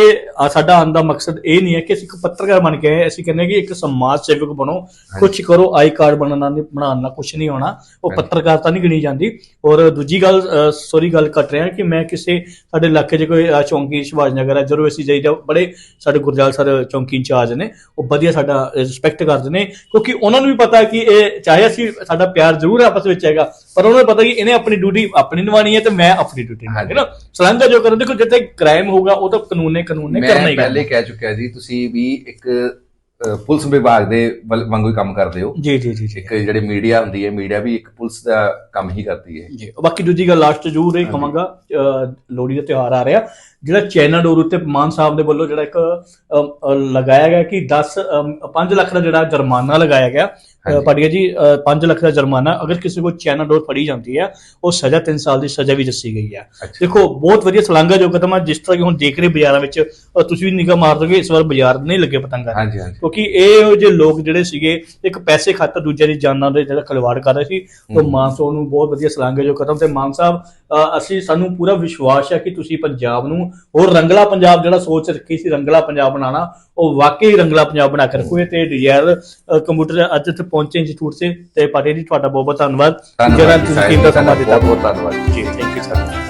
ਸਾਡਾ ਆਉਣ ਦਾ ਮਕਸਦ ਇਹ ਨਹੀਂ ਹੈ ਕਿ ਅਸੀਂ ਇੱਕ ਪੱਤਰਕਾਰ ਬਣ ਕੇ ਆਏ ਅਸੀਂ ਕਹਿੰਦੇ ਕਿ ਇੱਕ ਸਮਾਜ ਸੇਵਕ ਬਣੋ। ਕੁਝ ਕਰੋ ਆਈ ਕਾਰਡ ਬਣਾਉਣਾ ਨਹੀਂ ਬਣਾਉਣ ਕੁਝ ਨਹੀਂ ਹੋਣਾ। ਉਹ ਹਾਂਜੀ। ਪੱਤਰਕਾਰਤਾ ਨਹੀਂ ਗਿਣੀ ਜਾਂਦੀ। ਔਰ ਦੂਜੀ ਗੱਲ ਸੋਰੀ ਗੱਲ ਕੱਟ ਰਿਹਾ ਕਿ ਮੈਂ ਕਿਸੇ ਸਾਡੇ ਇਲਾਕੇ 'ਚ ਕੋਈ ਚੌਂਕੀ ਸ਼ਿਵਾਜ ਨਗਰ ਹੈ ਜਦੋਂ ਅਸੀਂ ਜਾਈਦਾ ਬੜੇ ਸਾਡੇ ਗੁਰਜਾਲ ਸਰ ਚੌਂਕੀ ਇੰਚਾਰਜ ਨੇ ਉਹ ਵਧੀਆ ਸਾਡਾ ਰਿਸਪੈਕਟ ਕਰਦੇ ਨੇ। ਕਿਉਂਕਿ ਉਹਨਾਂ ਨੂੰ ਵੀ ਪਤਾ ਕਿ ਇਹ ਚਾਹੇ ਅਸੀਂ ਸਾਡਾ ਪਿਆਰ ਜ਼ਰੂਰ ਆਪਸ ਵਿੱਚ ਹੈਗਾ ਪਰ ਉਹਨਾਂ ਨੂੰ ਪਤਾ ਕਿ ਇਹਨੇ ਆਪਣੀ ਡਿਊਟੀ ਆਪਣੀ ਨਿਭਾਣੀ ਹੈ ਤੇ ਮੈਂ ਆਪਣੀ ਡਿਊਟੀ ਨਿਭਾਣੀ ਹੈ ਨਾ? ਸਲਾਂਗਾ ਜੋ ਕਰਨ ਦੇਖੋ ਜਿੱਥੇ ਕ੍ਰਾਈਮ ਹੋਊਗਾ ਉਹ ਤਾਂ ਕਾਨੂੰਨ ਨੇ ਕਾਨੂੰਨ ਨੇ ਕਰਨਾ ਮੈਂ ਹੀ ਪਹਿਲੇ ਕਰਨਾ। ਕਹਿ ਚੁੱਕਿਆ ਜੀ ਤੁਸੀਂ ਵੀ ਇੱਕ ਪੁਲਿਸ ਵਿਭਾਗ ਦੇ ਵਾਂਗੂ ਹੀ ਕੰਮ ਕਰਦੇ ਹੋ। ਜੀ ਜੀ ਜੀ ਇੱਕ ਜਿਹੜੇ ਮੀਡੀਆ ਹੁੰਦੀ ਹੈ ਮੀਡੀਆ ਵੀ ਇੱਕ ਪੁਲਿਸ ਦਾ ਕੰਮ ਹੀ ਕਰਦੀ ਹੈ। ਜੀ ਬਾਕੀ ਦੂਜੀ ਗੱਲ ਲਾਸਟ ਜ਼ਰੂਰ ਇਹ ਕਹਾਂਗਾ ਲੋਹੜੀ ਦਾ ਤਿਉਹਾਰ ਆ ਰਿਹਾ। ਜਿਹੜਾ ਚੈਨਾ ਡੋਰ ਉੱਤੇ ਮਾਨ ਸਾਹਿਬ ਦੇ ਵੱਲੋਂ ਜਿਹੜਾ ਇੱਕ ਲਗਾਇਆ ਗਿਆ ਕਿ 10 5 ਲੱਖ ਦਾ ਜਿਹੜਾ ਜੁਰਮਾਨਾ ਲਗਾਇਆ ਗਿਆ। ਪੜੀਆ ਜੀ 5 ਲੱਖ ਦਾ ਜੁਰਮਾਨਾ ਅਗਰ ਕਿਸੇ ਕੋਲ ਚੈਨਾ ਡੋਰ ਫੜੀ ਜਾਂਦੀ ਹੈ ਉਹ ਸਜ਼ਾ 3 ਸਾਲ ਦੀ ਸਜ਼ਾ ਵੀ ਦੱਸੀ ਗਈ ਹੈ। ਦੇਖੋ ਬਹੁਤ ਵਧੀਆ ਸਲਾਂਗਾ ਜੋ ਕਦਮ ਹੈ ਜਿਸ ਤਰ੍ਹਾਂ ਕਿ ਹੁਣ ਦੇਖ ਰਹੇ ਬਾਜ਼ਾਰਾਂ ਵਿੱਚ ਤੁਸੀਂ ਵੀ ਨਿਗਾਹ ਮਾਰ ਦੋਗੇ ਇਸ ਵਾਰ ਬਾਜ਼ਾਰ ਨਹੀਂ ਲੱਗੇ ਪਤੰਗਾਂ ਕਿਉਂਕਿ ਇਹ ਜੇ ਲੋਕ ਜਿਹੜੇ ਸੀਗੇ ਇੱਕ ਪੈਸੇ ਖਾਤਰ ਦੂਜਿਆਂ ਦੀ ਜਾਨਾਂ ਦੇ ਜਿਹੜਾ ਖਿਲਵਾੜ ਕਰ ਰਹੇ ਸੀ ਉਹ ਹਮ। ਮਾਨ ਸਾਹਿਬ ਨੂੰ ਬਹੁਤ ਵਧੀਆ ਸਲਾਂਗੇ ਜੋ ਕਦਮ ਤੇ ਮਾਨ ਸਾਹਿਬ ਅਸੀਂ ਸਾਨੂੰ ਪੂਰਾ ਵਿਸ਼ਵਾਸ ਹੈ ਕਿ ਤੁਸੀਂ ਪੰਜਾਬ ਨੂੰ ਹੋਰ ਰੰਗਲਾ ਪੰਜਾਬ ਜਿਹੜਾ ਸੋਚ ਰੱਖੀ ਸੀ ਰੰਗਲਾ ਪੰਜਾਬ ਬਣਾਉਣਾ ਉਹ ਵਾਕਈ ਰੰਗਲਾ ਪੰਜਾਬ ਬਣਾ ਕੇ ਰੱਖੋਗੇ ਤੇ ਡਿਜ਼ਾਇਰ ਕੰਪਿਊਟਰ ਅੱਜ ਇੱਥੇ ਪਹੁੰਚੇ ਇੰਸਟੀਚਿਊਟ ਸੇ ਤੇ ਪਾਟੇ ਜੀ ਤੁਹਾਡਾ ਬਹੁਤ ਬਹੁਤ ਧੰਨਵਾਦ ਜਿਹੜਾ ਤੁਸੀਂ ਕੀਮਤੀ ਸਮਾਂ ਦਿੱਤਾ। ਬਹੁਤ ਬਹੁਤ ਧੰਨਵਾਦ ਜੀ। Thank you sir